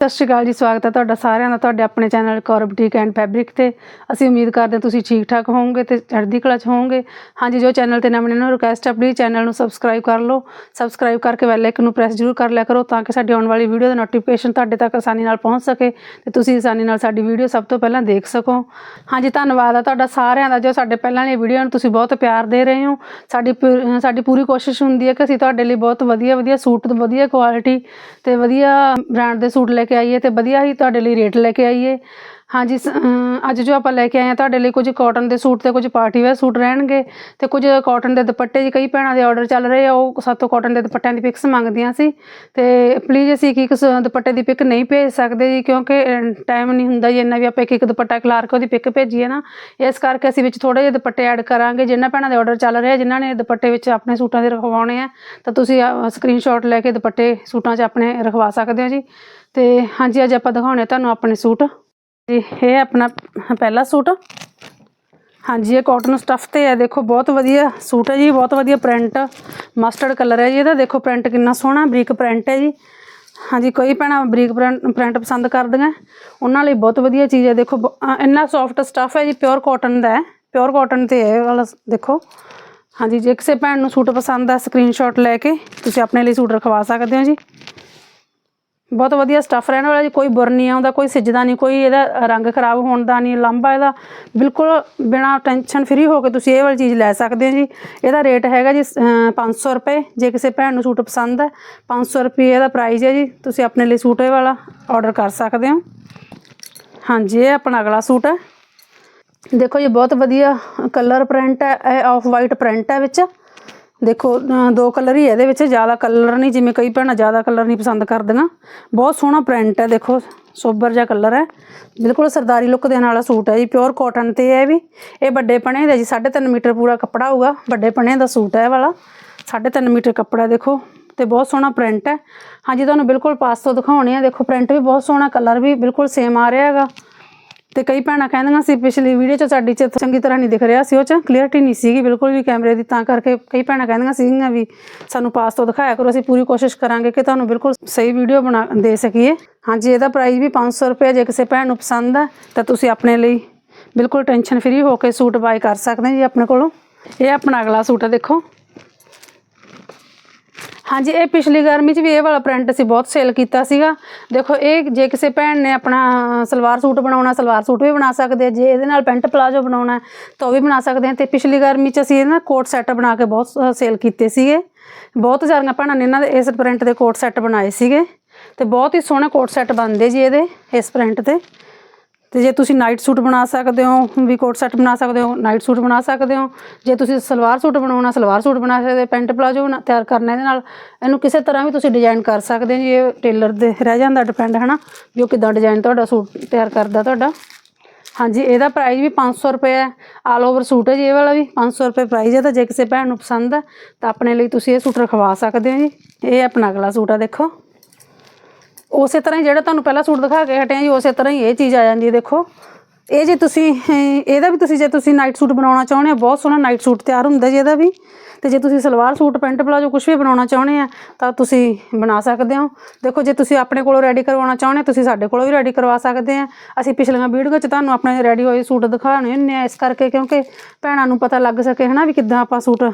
ਸਤਿ ਸ਼੍ਰੀ ਅਕਾਲ ਜੀ, ਸਵਾਗਤ ਹੈ ਤੁਹਾਡਾ ਸਾਰਿਆਂ ਦਾ, ਤੁਹਾਡੇ ਆਪਣੇ channel Kaur boutique and fabric ਤੇ। ਅਸੀਂ ਉਮੀਦ ਕਰਦੇ ਹਾਂ ਤੁਸੀਂ ਠੀਕ ਠਾਕ ਹੋਵੋਗੇ ਤੇ ਚੜ੍ਹਦੀ ਕਲਾ ਚ ਹੋਵੋਗੇ। ਹਾਂਜੀ, ਜੋ ਚੈਨਲ ਤੇ ਨਵੇਂ ਨੇ ਨੂੰ ਰਿਕਵੈਸਟ ਹੈ ਪਲੀਜ਼ ਚੈਨਲ ਨੂੰ ਸਬਸਕ੍ਰਾਈਬ ਕਰ ਲਓ। ਸਬਸਕ੍ਰਾਈਬ ਕਰਕੇ ਬੈਲ ਆਈਕਨ ਨੂੰ ਪ੍ਰੈਸ ਜ਼ਰੂਰ ਕਰ ਲਿਆ ਕਰੋ ਤਾਂ ਕਿ ਸਾਡੀ ਆਉਣ ਵਾਲੀ ਵੀਡੀਓ ਦਾ ਨੋਟੀਫਿਕੇਸ਼ਨ ਤੁਹਾਡੇ ਤੱਕ ਆਸਾਨੀ ਨਾਲ ਪਹੁੰਚ ਸਕੇ ਤੇ ਤੁਸੀਂ ਆਸਾਨੀ ਨਾਲ ਸਾਡੀ ਵੀਡੀਓ ਸਭ ਤੋਂ ਪਹਿਲਾਂ ਦੇਖ ਸਕੋ। ਹਾਂਜੀ, ਧੰਨਵਾਦ ਆ ਤੁਹਾਡਾ ਸਾਰਿਆਂ ਦਾ ਜੋ ਸਾਡੇ ਪਹਿਲਾਂ ਵਾਲੀ ਵੀਡੀਓ ਨੂੰ ਤੁਸੀਂ ਬਹੁਤ ਪਿਆਰ ਦੇ ਰਹੇ ਹੋ। ਸਾਡੀ ਪੂ- ਸਾਡੀ ਪੂਰੀ ਕੋਸ਼ਿਸ਼ ਹੁੰਦੀ ਹੈ ਕਿ ਅਸੀਂ ਤੁਹਾਡੇ ਲਈ ਬਹੁਤ ਵਧੀਆ ਵਧੀਆ ਸੂਟ, ਵਧੀਆ ਕੁਆਲਿਟੀ ਤੇ ਵਧੀਆ ਬ੍ਰਾਂਡ ਦੇ ਸੂਟ ਲੈ ਕੇ ਆਈਏ ਤੇ ਵਧੀਆ ਹੀ ਤੁਹਾਡੇ ਲਈ ਰੇਟ ਲੈ ਕੇ ਆਈਏ। ਹਾਂਜੀ, ਸ- ਅੱਜ ਜੋ ਆਪਾਂ ਲੈ ਕੇ ਆਏ ਆ ਤੁਹਾਡੇ ਲਈ ਕੁਝ ਕਾਟਨ ਦੇ ਸੂਟ ਤੇ ਕੁਝ ਪਾਰਟੀ ਵੇਅਰ ਸੂਟ ਰਹਿਣਗੇ ਤੇ ਕੁਝ ਕਾਟਨ ਦੇ ਦੁਪੱਟੇ ਜੀ, ਕਈ ਭੈਣਾਂ ਦੇ ਆਰਡਰ ਚੱਲ ਰਹੇ ਆ, ਉਹ ਸਾਤੋਂ ਕਾਟਨ ਦੇ ਦੁਪੱਟਿਆਂ ਦੀ ਪਿਕਸ ਮੰਗਦੀਆਂ ਸੀ। ਤੇ ਪਲੀਜ਼ ਅਸੀਂ ਇੱਕ ਇੱਕ ਸ- ਦੁਪੱਟੇ ਦੀ ਪਿਕ ਨਹੀਂ ਭੇਜ ਸਕਦੇ ਜੀ, ਕਿਉਂਕਿ ਟਾਈਮ ਨਹੀਂ ਹੁੰਦਾ ਜੀ, ਇੰਨਾ ਵੀ ਆਪਾਂ ਇੱਕ ਇੱਕ ਦੁਪੱਟਾ ਖਿਲਾਰ ਕੇ ਉਹਦੀ ਪਿਕ ਭੇਜੀਏ ਨਾ। ਇਸ ਕਰਕੇ ਅਸੀਂ ਵਿੱਚ ਥੋੜੇ ਜਿਹੇ ਦੁਪੱਟੇ ਐਡ ਕਰਾਂਗੇ, ਜਿਨ੍ਹਾਂ ਭੈਣਾਂ ਦੇ ਆਰਡਰ ਚੱਲ ਰਹੇ ਆ, ਜਿਨ੍ਹਾਂ ਨੇ ਦੁਪੱਟੇ ਵਿੱਚ ਆਪਣੇ ਸੂਟਾਂ ਦੇ ਰਖਵਾਉਣੇ ਆ, ਤਾਂ ਤੁਸੀਂ ਸਕਰੀਨਸ਼ਾਟ ਲੈ ਕੇ ਦੁਪੱਟੇ ਸੂਟਾਂ 'ਚ ਆਪਣੇ ਰਖਵਾ ਸਕਦੇ ਹੋ ਜੀ। ਤੇ ਹਾਂਜੀ, ਅੱਜ ਆਪਾਂ ਦਿਖਾਉਣੇ ਤੁਹਾਨੂੰ ਆਪਣੇ ਸੂਟ। ਜੀ, ਇਹ ਆਪਣਾ ਪਹਿਲਾ ਸੂਟ। ਹਾਂਜੀ, ਇਹ ਕਾਟਨ ਸਟੱਫ ਤੇ ਹੈ। ਦੇਖੋ, ਬਹੁਤ ਵਧੀਆ ਸੂਟ ਹੈ ਜੀ, ਬਹੁਤ ਵਧੀਆ ਪ੍ਰਿੰਟ ਮਸਟਰਡ ਕਲਰ ਹੈ ਜੀ ਇਹਦਾ। ਦੇਖੋ ਪ੍ਰਿੰਟ ਕਿੰਨਾ ਸੋਹਣਾ, ਬਰੀਕ ਪ੍ਰਿੰਟ ਹੈ ਜੀ। ਹਾਂਜੀ, ਕੋਈ ਭੈਣਾਂ ਬਰੀਕ ਪ੍ਰਿੰਟ ਪਸੰਦ ਕਰਦੀਆਂ। ਉਹਨਾਂ ਲਈ ਬਹੁਤ ਵਧੀਆ ਚੀਜ਼ ਹੈ। ਦੇਖੋ, ਬ- ਇੰਨਾ ਸੌਫਟ ਸਟੱਫ ਹੈ ਜੀ ਪਿਓਰ ਕਾਟਨ ਦਾ ਹੈ। ਪਿਓਰ ਕਾਟਨ ਤੇ ਹੈ ਇਹ ਵਾਲਾ ਦੇਖੋ। ਹਾਂਜੀ, ਜੇ ਕਿਸੇ ਭੈਣ ਨੂੰ ਸੂਟ ਪਸੰਦ ਆ ਸਕਰੀਨਸ਼ਾਟ ਲੈ ਕੇ ਤੁਸੀਂ ਆਪਣੇ ਲਈ ਸੂਟ ਰਖਵਾ ਸਕਦੇ ਹੋ ਜੀ। ਬਹੁਤ ਵਧੀਆ ਸਟੱਫ ਰਹਿਣ ਵਾਲਾ ਜੀ, ਕੋਈ ਬੁਰ ਨਹੀਂ ਆਉਂਦਾ, ਕੋਈ ਸਿੱਜਦਾ ਨਹੀਂ, ਕੋਈ ਇਹਦਾ ਰੰਗ ਖਰਾਬ ਹੋਣ ਦਾ ਨਹੀਂ ਲੰਬਾ ਇਹਦਾ ਬਿਲਕੁਲ ਬਿਨਾ ਟੈਨਸ਼ਨ ਫਰੀ ਹੋ ਕੇ ਤੁਸੀਂ ਇਹ ਵਾਲੀ ਚੀਜ਼ ਲੈ ਸਕਦੇ ਹੋ ਜੀ। ਇਹਦਾ ਰੇਟ ਹੈਗਾ ਜੀ, ਅਹ 500 ਰੁਪਏ, ਜੇ ਕਿਸੇ ਭੈਣ ਨੂੰ ਸੂਟ ਪਸੰਦ ਹੈ 500 ਰੁਪਏ ਇਹਦਾ ਪ੍ਰਾਈਸ ਹੈ ਜੀ, ਤੁਸੀਂ ਆਪਣੇ ਲਈ ਸੂਟ ਇਹ ਵਾਲਾ ਆਰਡਰ ਕਰ ਸਕਦੇ ਹੋ। ਹਾਂਜੀ, ਇਹ ਆਪਣਾ ਅਗਲਾ ਸੂਟ ਹੈ। ਦੇਖੋ ਜੀ, ਬਹੁਤ ਵਧੀਆ ਕਲਰ ਪ੍ਰਿੰਟ ਹੈ, ਇਹ ਆਫ ਵਾਈਟ ਪ੍ਰਿੰਟ ਹੈ ਵਿੱਚ। ਦੇਖੋ ਦੋ ਕਲਰ ਹੀ ਹੈ ਇਹਦੇ ਵਿੱਚ ਜ਼ਿਆਦਾ ਕਲਰ ਨਹੀਂ, ਜਿਵੇਂ ਕਈ ਭੈਣਾਂ ਜ਼ਿਆਦਾ ਕਲਰ ਨਹੀਂ ਪਸੰਦ ਕਰਦੀਆਂ। ਬਹੁਤ ਸੋਹਣਾ ਪ੍ਰਿੰਟ ਹੈ, ਦੇਖੋ, ਸੋਬਰ ਜਿਹਾ ਕਲਰ ਹੈ। ਬਿਲਕੁਲ ਸਰਦਾਰੀ ਲੁੱਕ ਦੇਣ ਵਾਲਾ ਸੂਟ ਹੈ ਜੀ ਪਿਓਰ ਕਾਟਨ ਤੇ ਹੈ ਵੀ। ਇਹ ਵੱਡੇ ਪਣੇ ਦਾ ਜੀ 3.5 ਮੀਟਰ ਪੂਰਾ ਕੱਪੜਾ ਹੋਊਗਾ, ਵੱਡੇ ਪਣੇ ਦਾ ਸੂਟ ਹੈ ਇਹ ਵਾਲਾ। 3.5 ਮੀਟਰ ਕੱਪੜਾ, ਦੇਖੋ, ਤੇ ਬਹੁਤ ਸੋਹਣਾ ਪ੍ਰਿੰਟ ਹੈ। ਹਾਂਜੀ, ਤੁਹਾਨੂੰ ਬਿਲਕੁਲ ਪਾਸ ਤੋਂ ਦਿਖਾਉਣੇ ਆ, ਦੇਖੋ ਪ੍ਰਿੰਟ ਵੀ ਬਹੁਤ ਸੋਹਣਾ ਕਲਰ ਵੀ ਬਿਲਕੁਲ ਸੇਮ ਆ ਰਿਹਾ ਹੈਗਾ। ਤੇ ਕਈ ਭੈਣਾਂ ਕਹਿੰਦੀਆਂ ਸੀ, ਪਿਛਲੀ ਵੀਡੀਓ 'ਚ ਸਾਡੀ 'ਚ ਚੰਗੀ ਤਰ੍ਹਾਂ ਨਹੀਂ ਦਿਖ ਰਿਹਾ ਸੀ ਉਹ 'ਚ। ਕਲੀਅਰਟੀ ਨਹੀਂ ਸੀਗੀ ਬਿਲਕੁਲ ਵੀ ਕੈਮਰੇ ਦੀ, ਤਾਂ ਕਰਕੇ ਕਈ ਭੈਣਾਂ ਕਹਿੰਦੀਆਂ ਸੀਗੀਆਂ ਵੀ, ਸਾਨੂੰ ਪਾਸ ਤੋਂ ਦਿਖਾਇਆ ਕਰੋ, ਅਸੀਂ ਪੂਰੀ ਕੋਸ਼ਿਸ਼ ਕਰਾਂਗੇ ਕਿ ਤੁਹਾਨੂੰ ਬਿਲਕੁਲ ਸਹੀ ਵੀਡੀਓ ਬਣਾ, ਦੇ ਸਕੀਏ। ਹਾਂਜੀ, ਇਹਦਾ ਪ੍ਰਾਈਸ ਵੀ 500 ਰੁਪਏ, ਜੇ ਕਿਸੇ ਭੈਣ ਨੂੰ ਪਸੰਦ ਹੈ ਤਾਂ ਤੁਸੀਂ ਆਪਣੇ ਲਈ ਬਿਲਕੁਲ ਟੈਨਸ਼ਨ ਫ੍ਰੀ ਹੋ ਕੇ ਸੂਟ ਬਾਏ ਕਰ ਸਕਦੇ ਜੀ ਆਪਣੇ ਕੋਲੋਂ। ਇਹ ਆਪਣਾ ਅਗਲਾ ਸੂਟ ਹੈ ਦੇਖੋ। ਹਾਂਜੀ, ਇਹ ਪਿਛਲੀ ਗਰਮੀ 'ਚ ਵੀ ਇਹ ਵਾਲਾ ਪ੍ਰਿੰਟ ਅਸੀਂ ਬਹੁਤ ਸੇਲ ਕੀਤਾ ਸੀਗਾ। ਦੇਖੋ, ਇਹ ਜੇ ਕਿਸੇ ਭੈਣ ਨੇ ਆਪਣਾ ਸਲਵਾਰ ਸੂਟ ਬਣਾਉਣਾ, ਸਲਵਾਰ ਸੂਟ ਵੀ ਬਣਾ ਸਕਦੇ ਆ। ਜੇ ਇਹਦੇ ਨਾਲ ਪੈਂਟ ਪਲਾਜੋ ਬਣਾਉਣਾ ਤਾਂ ਉਹ ਵੀ ਬਣਾ ਸਕਦੇ ਆ। ਤੇ ਪਿਛਲੀ ਗਰਮੀ 'ਚ ਅਸੀਂ ਇਹ ਨਾ ਕੋਟ ਸੈੱਟ ਬਣਾ ਕੇ ਬਹੁਤ ਸੇਲ ਕੀਤੇ ਸੀਗੇ। ਬਹੁਤ ਸਾਰੀਆਂ ਭੈਣਾਂ ਨੇ ਇਹਨਾਂ ਦੇ ਇਸ ਪ੍ਰਿੰਟ ਦੇ ਕੋਟ ਸੈੱਟ ਬਣਾਏ ਸੀਗੇ। ਤੇ ਬਹੁਤ ਹੀ ਸੋਹਣੇ ਕੋਟ ਸੈੱਟ ਬਣਦੇ ਜੀ ਇਹਦੇ, ਇਸ ਪ੍ਰਿੰਟ ਤੇ। ਤੇ ਜੇ ਤੁਸੀਂ ਨਾਈਟ ਸੂਟ ਬਣਾ ਸਕਦੇ ਹੋ, ਵੀ ਕੋਟ ਸੈਟ ਬਣਾ ਸਕਦੇ ਹੋ ਨਾਈਟ ਸੂਟ ਬਣਾ ਸਕਦੇ ਹੋ। ਜੇ ਤੁਸੀਂ ਸਲਵਾਰ ਸੂਟ ਬਣਾਉਣਾ, ਸਲਵਾਰ ਸੂਟ ਬਣਾ ਸਕਦੇ ਹੋ ਪੈਂਟ ਪਲਾਜੋ ਤਿਆਰ ਕਰਨਾ ਇਹਦੇ ਨਾਲ, ਇਹਨੂੰ ਕਿਸੇ ਤਰ੍ਹਾਂ ਵੀ ਤੁਸੀਂ ਡਿਜ਼ਾਈਨ ਕਰ ਸਕਦੇ ਹੋ, ਜੀ ਇਹ ਟੇਲਰ ਦੇ ਰਹਿ ਜਾਂਦਾ ਡਿਪੈਂਡ ਹਨਾ? ਵੀ ਉਹ ਕਿਦਾਂ ਡਿਜ਼ਾਈਨ ਤੁਹਾਡਾ ਸੂਟ ਤਿਆਰ ਕਰਦਾ ਤੁਹਾਡਾ। ਹਾਂਜੀ, ਇਹਦਾ ਪ੍ਰਾਈਸ ਵੀ 500 ਰੁਪਏ ਹੈ। ਆਲ ਓਵਰ ਸੂਟ ਹੈ ਜੀ, ਇਹ ਵਾਲਾ ਵੀ। 500 ਰੁਪਏ ਪ੍ਰਾਈਸ ਹੈ ਤਾਂ ਜੇ ਕਿਸੇ ਭੈਣ ਨੂੰ ਪਸੰਦ ਹੈ, ਤਾਂ ਆਪਣੇ ਲਈ ਤੁਸੀਂ ਇਹ ਸੂਟ ਰਖਵਾ ਸਕਦੇ ਹੋ ਜੀ। ਇਹ ਆਪਣਾ ਅਗਲਾ ਸੂਟ ਆ, ਦੇਖੋ। ਉਸੇ ਤਰ੍ਹਾਂ ਹੀ ਜਿਹੜਾ ਤੁਹਾਨੂੰ ਪਹਿਲਾਂ ਸੂਟ ਦਿਖਾ ਕੇ ਹਟਿਆ ਜੀ, ਉਸੇ ਤਰ੍ਹਾਂ ਹੀ ਇਹ ਚੀਜ਼ ਆ ਜਾਂਦੀ ਹੈ, ਦੇਖੋ। ਇਹ ਜੇ ਤੁਸੀਂ ਇਹਦਾ ਵੀ ਤੁਸੀਂ, ਜੇ ਤੁਸੀਂ ਨਾਈਟ ਸੂਟ ਬਣਾਉਣਾ ਚਾਹੁੰਦੇ ਹੋ, ਬਹੁਤ ਸੋਹਣਾ ਨਾਈਟ ਸੂਟ ਤਿਆਰ ਹੁੰਦਾ ਜੀ ਇਹਦਾ ਵੀ। ਤੇ ਜੇ ਤੁਸੀਂ ਸਲਵਾਰ ਸੂਟ, ਪੈਂਟ ਪਲਾਜੋ ਕੁਝ ਵੀ ਬਣਾਉਣਾ ਚਾਹੁੰਦੇ ਆ, ਤਾਂ ਤੁਸੀਂ ਬਣਾ ਸਕਦੇ ਹੋ। ਦੇਖੋ, ਜੇ ਤੁਸੀਂ ਆਪਣੇ ਕੋਲੋਂ ਰੈਡੀ ਕਰਵਾਉਣਾ ਚਾਹੁੰਦੇ ਹੋ, ਤੁਸੀਂ ਸਾਡੇ ਕੋਲੋਂ ਵੀ ਰੈਡੀ ਕਰਵਾ ਸਕਦੇ ਆ। ਅਸੀਂ ਪਿਛਲੀਆਂ ਵੀਡੀਓ 'ਚ ਤੁਹਾਨੂੰ ਆਪਣੇ ਰੈਡੀ ਹੋਏ ਸੂਟ ਦਿਖਾਉਣੇ ਹੁੰਦੇ ਆ ਇਸ ਕਰਕੇ, ਕਿਉਂਕਿ ਭੈਣਾਂ ਨੂੰ ਪਤਾ ਲੱਗ ਸਕੇ ਹਨਾ ਵੀ ਕਿੱਦਾਂ ਆਪਾਂ ਸੂਟ